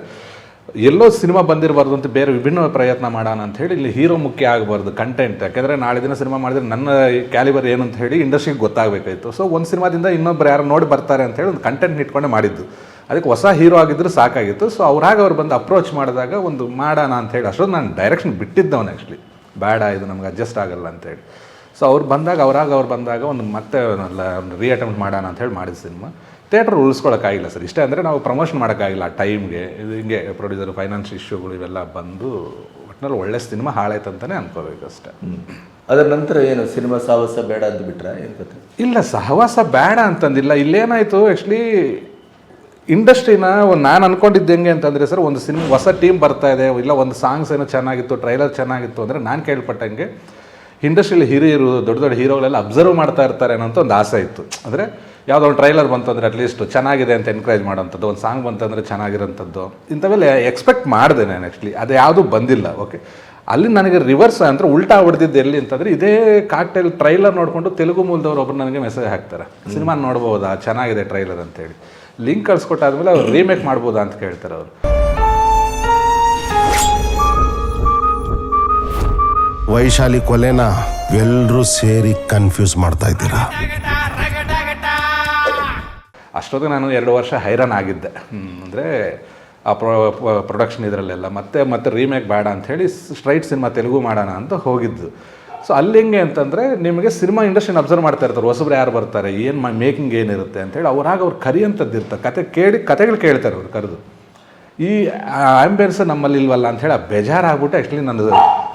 ಎಲ್ಲೋ ಸಿನಿಮಾ ಬಂದಿರಬಾರ್ದು ಅಂತ ಬೇರೆ ವಿಭಿನ್ನ ಪ್ರಯತ್ನ ಮಾಡೋಣ ಅಂತ ಹೇಳಿ ಇಲ್ಲಿ ಹೀರೋ ಮುಖ್ಯ ಆಗಬಾರ್ದು ಕಂಟೆಂಟ್ ಯಾಕೆಂದರೆ ನಾಳೆ ದಿನ ಸಿನಿಮಾ ಮಾಡಿದ್ರೆ ನನ್ನ ಕ್ಯಾಲಿಬರ್ ಏನು ಅಂತ ಹೇಳಿ ಇಂಡಸ್ಟ್ರಿಗೆ ಗೊತ್ತಾಗಬೇಕಾಯಿತು. ಸೊ ಒಂದು ಸಿನಿಮಾದಿಂದ ಇನ್ನೊಬ್ರು ಯಾರು ನೋಡಿ ಬರ್ತಾರೆ ಅಂತ ಹೇಳಿ ಒಂದು ಕಂಟೆಂಟ್ ಇಟ್ಕೊಂಡೆ ಮಾಡಿದ್ದು. ಅದಕ್ಕೆ ಹೊಸ ಹೀರೋ ಆಗಿದ್ರು ಸಾಕಾಗಿತ್ತು. ಸೊ ಅವ್ರಾಗ ಅವ್ರು ಬಂದು ಅಪ್ರೋಚ್ ಮಾಡಿದಾಗ ಒಂದು ಮಾಡೋಣ ಅಂತ ಹೇಳಿ ಅಷ್ಟೊಂದು ನಾನು ಡೈರೆಕ್ಷನ್ ಬಿಟ್ಟಿದ್ದವನು ಆ್ಯಕ್ಚುಲಿ ಬೇಡ, ಇದು ನಮ್ಗೆ ಅಡ್ಜಸ್ಟ್ ಆಗಲ್ಲ ಅಂತೇಳಿ ಸೊ ಅವ್ರು ಬಂದಾಗ, ಅವ್ರಾಗ ಅವ್ರು ಬಂದಾಗ ಒಂದು ಮತ್ತೆ ರೀ ಅಟೆಂಪ್ಟ್ ಮಾಡೋಣ ಅಂತ ಹೇಳಿ ಮಾಡಿದ ಸಿನಿಮಾ. Theatre ಉಳಿಸ್ಕೊಳಕ್ಕಾಗಿಲ್ಲ sir. ಇಷ್ಟೇ ಅಂದರೆ ನಾವು ಪ್ರಮೋಷನ್ ಮಾಡೋಕ್ಕಾಗಿಲ್ಲ ಆ ಟೈಮ್ಗೆ. ಇದು ಹಿಂಗೆ ಪ್ರೊಡ್ಯೂಸರ್ ಫೈನಾನ್ಸ್ ಇಶ್ಯೂಗಳು ಇವೆಲ್ಲ ಬಂದು ಒಟ್ಟಿನಲ್ಲಿ ಒಳ್ಳೆ ಸಿನಿಮಾ ಹಾಳಾಯ್ತು ಅಂತಲೇ ಅನ್ಕೋಬೇಕು ಅಷ್ಟೇ. ಅದರ ನಂತರ ಏನು ಸಿನಿಮಾ ಸಾಹಸ ಬೇಡ ಅಂತ ಬಿಟ್ರೆ? ಏನು ಕತೆ ಇಲ್ಲ ಸಹವಾಸ ಬೇಡ ಅಂತಂದಿಲ್ಲ. ಇಲ್ಲೇನಾಯಿತು ಆ್ಯಕ್ಚುಲಿ ಇಂಡಸ್ಟ್ರಿನ ನಾನು ಅನ್ಕೊಂಡಿದ್ದು ಹೆಂಗೆ ಅಂತಂದರೆ ಸರ್ ಒಂದು ಸಿನಿಮಾ ಹೊಸ ಟೀಮ್ ಬರ್ತಾ ಇದೆ ಇಲ್ಲ ಒಂದು ಸಾಂಗ್ಸ್ ಏನೋ ಚೆನ್ನಾಗಿತ್ತು ಟ್ರೈಲರ್ ಚೆನ್ನಾಗಿತ್ತು ಅಂದರೆ ನಾನು ಕೇಳ್ಪಟ್ಟಂಗೆ ಇಂಡಸ್ಟ್ರಿಯಲ್ಲಿ ಹಿರಿಯರು ದೊಡ್ಡ ದೊಡ್ಡ ಹೀರೋಗಳೆಲ್ಲ ಅಬ್ಸರ್ವ್ ಮಾಡ್ತಾ ಇರ್ತಾರೆ ಅನ್ನೋ ಒಂದು ಆಸೆ ಇತ್ತು. ಅಂದರೆ ಯಾವುದೋ ಒಂದು ಟ್ರೈಲರ್ ಬಂತಂದರೆ ಅಟ್ಲೀಸ್ಟ್ ಚೆನ್ನಾಗಿದೆ ಅಂತ ಎನ್ಕರೇಜ್ ಮಾಡೋಂಥದ್ದು ಒಂದು ಸಾಂಗ್ ಬಂತಂದರೆ ಚೆನ್ನಾಗಿರೋಂಥದ್ದು ಇಂಥವೆಲ್ಲ ಎಕ್ಸ್ಪೆಕ್ಟ್ ಮಾಡಿದೆ ನಾನು ಆ್ಯಕ್ಚುಲಿ ಅದು ಯಾವುದೂ ಬಂದಿಲ್ಲ ಓಕೆ ಅಲ್ಲಿ ನನಗೆ ರಿವರ್ಸ್ ಅಂದರೆ ಉಲ್ಟಾ ಹೊಡೆದಿದ್ದು ಎಲ್ಲಿ ಅಂತಂದರೆ ಇದೇ ಕಾಕ್ಟೇಲ್ ಟ್ರೈಲರ್ ನೋಡಿಕೊಂಡು ತೆಲುಗು ಮೂಲದವ್ರು ಒಬ್ಬರು ನನಗೆ ಮೆಸೇಜ್ ಹಾಕ್ತಾರೆ. ಸಿನಿಮಾ ನೋಡ್ಬೋದಾ? ಚೆನ್ನಾಗಿದೆ ಟ್ರೈಲರ್ ಅಂತೇಳಿ. ಲಿಂಕ್ ಕಳ್ಸಿಕೊಟ್ಟಾದ್ಮೇಲೆ ಅವ್ರು ರೀಮೇಕ್ ಮಾಡ್ಬೋದಾ ಅಂತ ಕೇಳ್ತಾರೆ ಅವರು. ವೈಶಾಲಿ ಕೊಲೆನ ಎಲ್ಲರೂ ಸೇರಿ ಕನ್ಫ್ಯೂಸ್ ಮಾಡ್ತಾ ಇದ್ದೀರಾ? ಅಷ್ಟೊತ್ತಿಗೆ ನಾನು ಎರಡು ವರ್ಷ ಹೈರಾನ್ ಆಗಿದ್ದೆ. ಅಂದರೆ ಆ ಪ್ರೊ ಪ್ರೊಡಕ್ಷನ್ ಇದರಲ್ಲೆಲ್ಲ. ಮತ್ತೆ ಮತ್ತೆ ರೀಮೇಕ್ ಬೇಡ ಅಂಥೇಳಿ ಸ್ಟ್ರೈಟ್ ಸಿನಿಮಾ ತೆಲುಗು ಮಾಡೋಣ ಅಂತ ಹೋಗಿದ್ದು. ಸೊ ಅಲ್ಲಿ ಹೆಂಗೆ ಅಂತಂದರೆ ನಿಮಗೆ ಸಿನಿಮಾ ಇಂಡಸ್ಟ್ರಿನ ಅಬ್ಸರ್ವ್ ಮಾಡ್ತಾ ಇರ್ತಾರೆ. ಹೊಸಬ್ರು ಯಾರು ಬರ್ತಾರೆ? ಏನು ಮೇಕಿಂಗ್ ಏನಿರುತ್ತೆ ಅಂತೇಳಿ ಅವ್ರಾಗ ಅವ್ರು ಕರಿಯಂಥದ್ದು ಇರ್ತಾರೆ. ಕತೆ ಕೇಳಿ, ಕತೆಗಳು ಕೇಳ್ತಾರೆ ಅವ್ರು ಕರೆದು. ಈ ಆಂಬಿಯನ್ಸ್ ನಮ್ಮಲ್ಲಿ ಇಲ್ವಲ್ಲ ಅಂಥೇಳಿ ಆ ಬೇಜಾರಾಗ್ಬಿಟ್ಟು ಆ್ಯಕ್ಚುಲಿ ನಾನು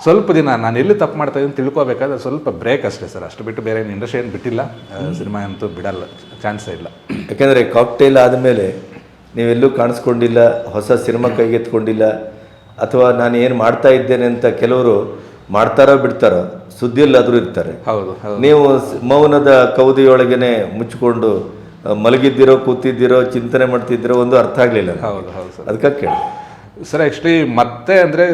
ಸ್ವಲ್ಪ ದಿನ ನಾನು ಎಲ್ಲಿ ತಪ್ಪು ಮಾಡ್ತಾ ಇದ್ದೀನಿ ತಿಳ್ಕೊಬೇಕಾದ್ರೆ ಸ್ವಲ್ಪ ಬ್ರೇಕ್ ಅಷ್ಟೇ ಸರ್. ಅಷ್ಟು ಬಿಟ್ಟು ಬೇರೆ ಏನು ಇಂಡಸ್ಟ್ರಿ ಏನು ಬಿಟ್ಟಿಲ್ಲ. ಸಿನಿಮಾ ಅಂತೂ ಬಿಡಲ್ಲ. ಚಾನ್ಸೇ ಇಲ್ಲ. ಯಾಕೆಂದರೆ ಕಾಕ್ಟೇಲ್ ಆದಮೇಲೆ ನೀವೆಲ್ಲೂ ಕಾಣಿಸ್ಕೊಂಡಿಲ್ಲ ಹೊಸ ಸಿನಿಮಾ ಕೈಗೆತ್ಕೊಂಡಿಲ್ಲ ಅಥವಾ ನಾನು ಏನು ಮಾಡ್ತಾ ಇದ್ದೇನೆ ಅಂತ ಕೆಲವರು ಮಾಡ್ತಾರೋ ಬಿಡ್ತಾರೋ ಸುದ್ದಿಯಲ್ಲಾದರೂ ಇರ್ತಾರೆ. ಹೌದು ನೀವು ಮೌನದ ಕೌದಿಯೊಳಗೇನೆ ಮುಚ್ಚಿಕೊಂಡು ಮಲಗಿದ್ದಿರೋ ಕೂತಿದ್ದಿರೋ ಚಿಂತನೆ ಮಾಡ್ತಿದ್ದಿರೋ ಒಂದು ಅರ್ಥ ಆಗಲಿಲ್ಲ ಹೌದು ಹೌದು ಅದಕ್ಕೆ ಕೇಳಿ ಸರ್ ಆ್ಯಕ್ಚುಲಿ ಮತ್ತೆ ಅಂದರೆ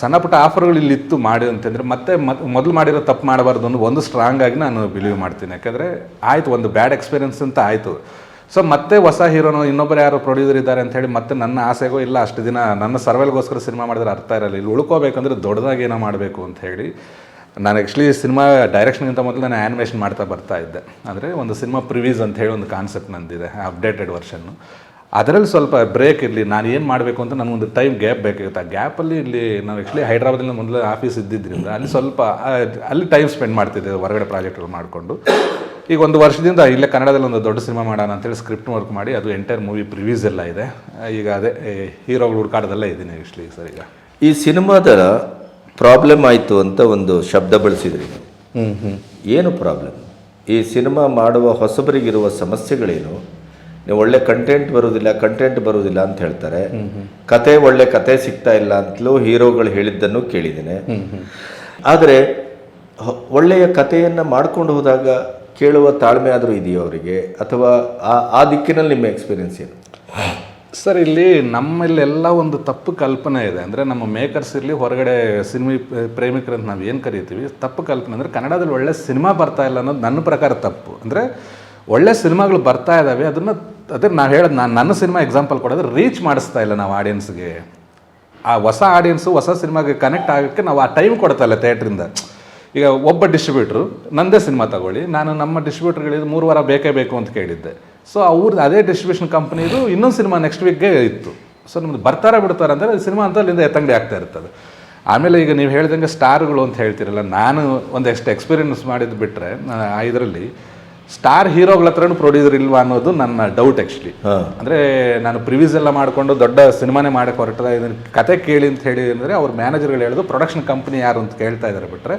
ಸಣ್ಣ ಪುಟ್ಟ ಆಫರ್ಗಳು ಇಲ್ಲಿ ಇತ್ತು ಮಾಡಿ ಅಂತಂದರೆ ಮತ್ತೆ ಮತ್ ಮೊದಲು ಮಾಡಿರೋ ತಪ್ಪು ಮಾಡಬಾರ್ದು ಅನ್ನೋ ಒಂದು ಸ್ಟ್ರಾಂಗ್ ಆಗಿ ನಾನು ಬಿಲೀವ್ ಮಾಡ್ತೀನಿ. ಯಾಕಂದರೆ ಆಯಿತು, ಒಂದು ಬ್ಯಾಡ್ ಎಕ್ಸ್ಪೀರಿಯನ್ಸ್ ಅಂತ ಆಯಿತು. ಸೊ ಮತ್ತೆ ಹೊಸ ಹೀರೋನು ಇನ್ನೊಬ್ಬರು ಯಾರು ಪ್ರೊಡ್ಯೂಸರ್ ಇದ್ದಾರೆ ಅಂತ ಹೇಳಿ ಮತ್ತೆ ನನ್ನ ಆಸೆಗೂ ಇಲ್ಲ, ಅಷ್ಟು ದಿನ ನನ್ನ ಸರ್ವೆಲ್ಗೋಸ್ಕರ ಸಿನಿಮಾ ಮಾಡಿದ್ರೆ ಅರ್ಥ ಇರಲ್ಲ. ಇಲ್ಲಿ ಉಳ್ಕೋಬೇಕಂದ್ರೆ ದೊಡ್ಡದಾಗಿ ಏನೋ ಮಾಡಬೇಕು ಅಂತ ಹೇಳಿ ನಾನು ಆ್ಯಕ್ಚುಲಿ ಸಿನಿಮಾ ಡೈರೆಕ್ಷನ್ಗಿಂತ ಮೊದಲು ನಾನು ಆ್ಯನಿಮೇಷನ್ ಮಾಡ್ತಾ ಬರ್ತಾ ಇದ್ದೆ. ಅಂದರೆ ಒಂದು ಸಿನಿಮಾ ಪ್ರಿವೀಸ್ ಅಂತ ಹೇಳಿ ಒಂದು ಕಾನ್ಸೆಪ್ಟ್ ನಂದಿದೆ ಅಪ್ಡೇಟೆಡ್ ವರ್ಷನ್ನು ಅದರಲ್ಲಿ ಸ್ವಲ್ಪ ಬ್ರೇಕ್ ಇರಲಿ. ನಾನು ಏನು ಮಾಡಬೇಕು ಅಂತ ನನಗೊಂದು ಟೈಮ್ ಗ್ಯಾಪ್ ಬೇಕಾಗುತ್ತೆ. ಆ ಗ್ಯಾಪಲ್ಲಿ ಇಲ್ಲಿ ನಾವು ಆ್ಯಕ್ಚುಲಿ ಹೈದ್ರಾಬಾದಲ್ಲಿ ಮೊದಲು ಆಫೀಸ್ ಇದ್ದಿದ್ದರಿಂದ ಅಲ್ಲಿ ಸ್ವಲ್ಪ ಅಲ್ಲಿ ಟೈಮ್ ಸ್ಪೆಂಡ್ ಮಾಡ್ತಿದ್ದೆ ಹೊರಗಡೆ ಪ್ರಾಜೆಕ್ಟ್ಗಳು ಮಾಡಿಕೊಂಡು. ಈಗ ಒಂದು ವರ್ಷದಿಂದ ಇಲ್ಲೇ ಕನ್ನಡದಲ್ಲಿ ಒಂದು ದೊಡ್ಡ ಸಿನಿಮಾ ಮಾಡೋಣ ಅಂತೇಳಿ ಸ್ಕ್ರಿಪ್ಟ್ ವರ್ಕ್ ಮಾಡಿ ಅದು ಎಂಟೈರ್ ಮೂವಿ ಪ್ರಿವ್ಯೂಸ್ ಎಲ್ಲ ಇದೆ. ಈಗ ಅದೇ ಹೀರೋಗಳು ಹುಡುಕಾಟದಲ್ಲೇ ಇದ್ದೀನಿ ಆ್ಯಕ್ಚುಲಿ ಸರ್ ಈಗ. ಈ ಸಿನಿಮಾದ ಪ್ರಾಬ್ಲಮ್ ಆಯಿತು ಅಂತ ಒಂದು ಶಬ್ದ ಬಳಸಿದ್ರಿ ಹ್ಞೂ ಹ್ಞೂ ಏನು ಪ್ರಾಬ್ಲಮ್ ಈ ಸಿನಿಮಾ ಮಾಡುವ ಹೊಸಬರಿಗಿರುವ ಸಮಸ್ಯೆಗಳೇನು? ಒಳ್ಳೆ ಕಂಟೆಂಟ್ ಬರುವುದಿಲ್ಲ ಕಂಟೆಂಟ್ ಬರುವುದಿಲ್ಲ ಅಂತ ಹೇಳ್ತಾರೆ. ಕತೆ ಒಳ್ಳೆ ಕತೆ ಸಿಗ್ತಾ ಇಲ್ಲ ಅಂತಲೂ ಹೀರೋಗಳು ಹೇಳಿದ್ದನ್ನು ಕೇಳಿದ್ದೇನೆ. ಆದರೆ ಒಳ್ಳೆಯ ಕಥೆಯನ್ನು ಮಾಡ್ಕೊಂಡು ಹೋದಾಗ ಕೇಳುವ ತಾಳ್ಮೆ ಆದರೂ ಇದೆಯೋ ಅವರಿಗೆ? ಅಥವಾ ಆ ಆ ದಿಕ್ಕಿನಲ್ಲಿ ನಿಮ್ಮ ಎಕ್ಸ್ಪೀರಿಯನ್ಸ್ ಏನು? ಸರ್ ಇಲ್ಲಿ ನಮ್ಮಲ್ಲೆಲ್ಲ ಒಂದು ತಪ್ಪು ಕಲ್ಪನೆ ಇದೆ. ಅಂದರೆ ನಮ್ಮ ಮೇಕರ್ಸ್ ಇರಲಿ ಹೊರಗಡೆ ಸಿನಿಮಿ ಪ್ರೇಮಿಕರಂತ ಅಂತ ನಾವು ಏನು ಕರಿತೀವಿ? ತಪ್ಪು ಕಲ್ಪನೆ ಅಂದರೆ ಕನ್ನಡದಲ್ಲಿ ಒಳ್ಳೆ ಸಿನಿಮಾ ಬರ್ತಾ ಇಲ್ಲ ಅನ್ನೋದು ನನ್ನ ಪ್ರಕಾರ ತಪ್ಪು. ಅಂದರೆ ಒಳ್ಳೆ ಸಿನಿಮಾಗಳು ಬರ್ತಾ ಇದ್ದಾವೆ ಅದನ್ನು ಅದೇ ನಾವು ಹೇಳೋದು ನಾನು ನನ್ನ ಸಿನಿಮಾ ಎಕ್ಸಾಂಪಲ್ ಕೊಡೋದು ರೀಚ್ ಮಾಡಿಸ್ತಾ ಇಲ್ಲ ನಾವು ಆಡಿಯನ್ಸ್ಗೆ ಆ ಹೊಸ ಆಡಿಯನ್ಸು ಹೊಸ ಸಿನಿಮಾಗೆ ಕನೆಕ್ಟ್ ಆಗೋಕ್ಕೆ ನಾವು ಆ ಟೈಮ್ ಕೊಡ್ತಾ ಇಲ್ಲ ಥಿಯೇಟ್ರಿಂದ ಈಗ ಒಬ್ಬ ಡಿಸ್ಟ್ರಿಬ್ಯೂಟ್ರು ನಂದೇ ಸಿನಿಮಾ ತಗೊಳ್ಳಿ, ನಾನು ನಮ್ಮ ಡಿಸ್ಟ್ರಿಬ್ಯೂಟರ್ಗಳಿಗೆ ಮೂರು ವಾರ ಬೇಕೇ ಬೇಕು ಅಂತ ಕೇಳಿದ್ದೆ. ಸೊ ಅವ್ರದ್ದು ಅದೇ ಡಿಸ್ಟ್ರಿಬ್ಯೂಷನ್ ಕಂಪ್ನಿದು ಇನ್ನೊಂದು ಸಿನಿಮಾ ನೆಕ್ಸ್ಟ್ ವೀಕ್ಗೆ ಇತ್ತು. ಸೊ ನಮ್ದು ಬರ್ತಾರೆ ಬಿಡ್ತಾರೆ ಅಂದರೆ ಸಿನಿಮಾ ಅಂತ ಅಲ್ಲಿಂದ ಎತ್ತಂಗಡಿ ಆಗ್ತಾ ಇರ್ತದೆ. ಆಮೇಲೆ ಈಗ ನೀವು ಹೇಳ್ದಂಗೆ ಸ್ಟಾರ್ಗಳು ಅಂತ ಹೇಳ್ತಿರಲ್ಲ, ನಾನು ಒಂದಷ್ಟು ಎಕ್ಸ್ಪೀರಿಯನ್ಸ್ ಮಾಡಿದ್ದು ಬಿಟ್ಟರೆ ಇದರಲ್ಲಿ ಸ್ಟಾರ್ ಹೀರೋಗಳ ಹತ್ರನೂ ಪ್ರೊಡ್ಯೂಸರ್ ಇಲ್ವಾ ಅನ್ನೋದು ನನ್ನ ಡೌಟ್ ಆ್ಯಕ್ಚುಲಿ ಅಂದ್ರೆ ನಾನು ಪ್ರಿವ್ಯೂಸ್ ಎಲ್ಲ ಮಾಡಿಕೊಂಡು ದೊಡ್ಡ ಸಿನಿಮಾನೇ ಮಾಡಕ್ಕೆ ಹೊರಟದ ಇದನ್ನು ಕತೆ ಕೇಳಿ ಅಂತ ಹೇಳಿ ಅಂದರೆ ಅವ್ರ ಮ್ಯಾನೇಜರ್ಗಳು ಹೇಳೋದು ಪ್ರೊಡಕ್ಷನ್ ಕಂಪ್ನಿ ಯಾರು ಅಂತ ಕೇಳ್ತಾ ಇದ್ದಾರೆ ಬಿಟ್ಟರೆ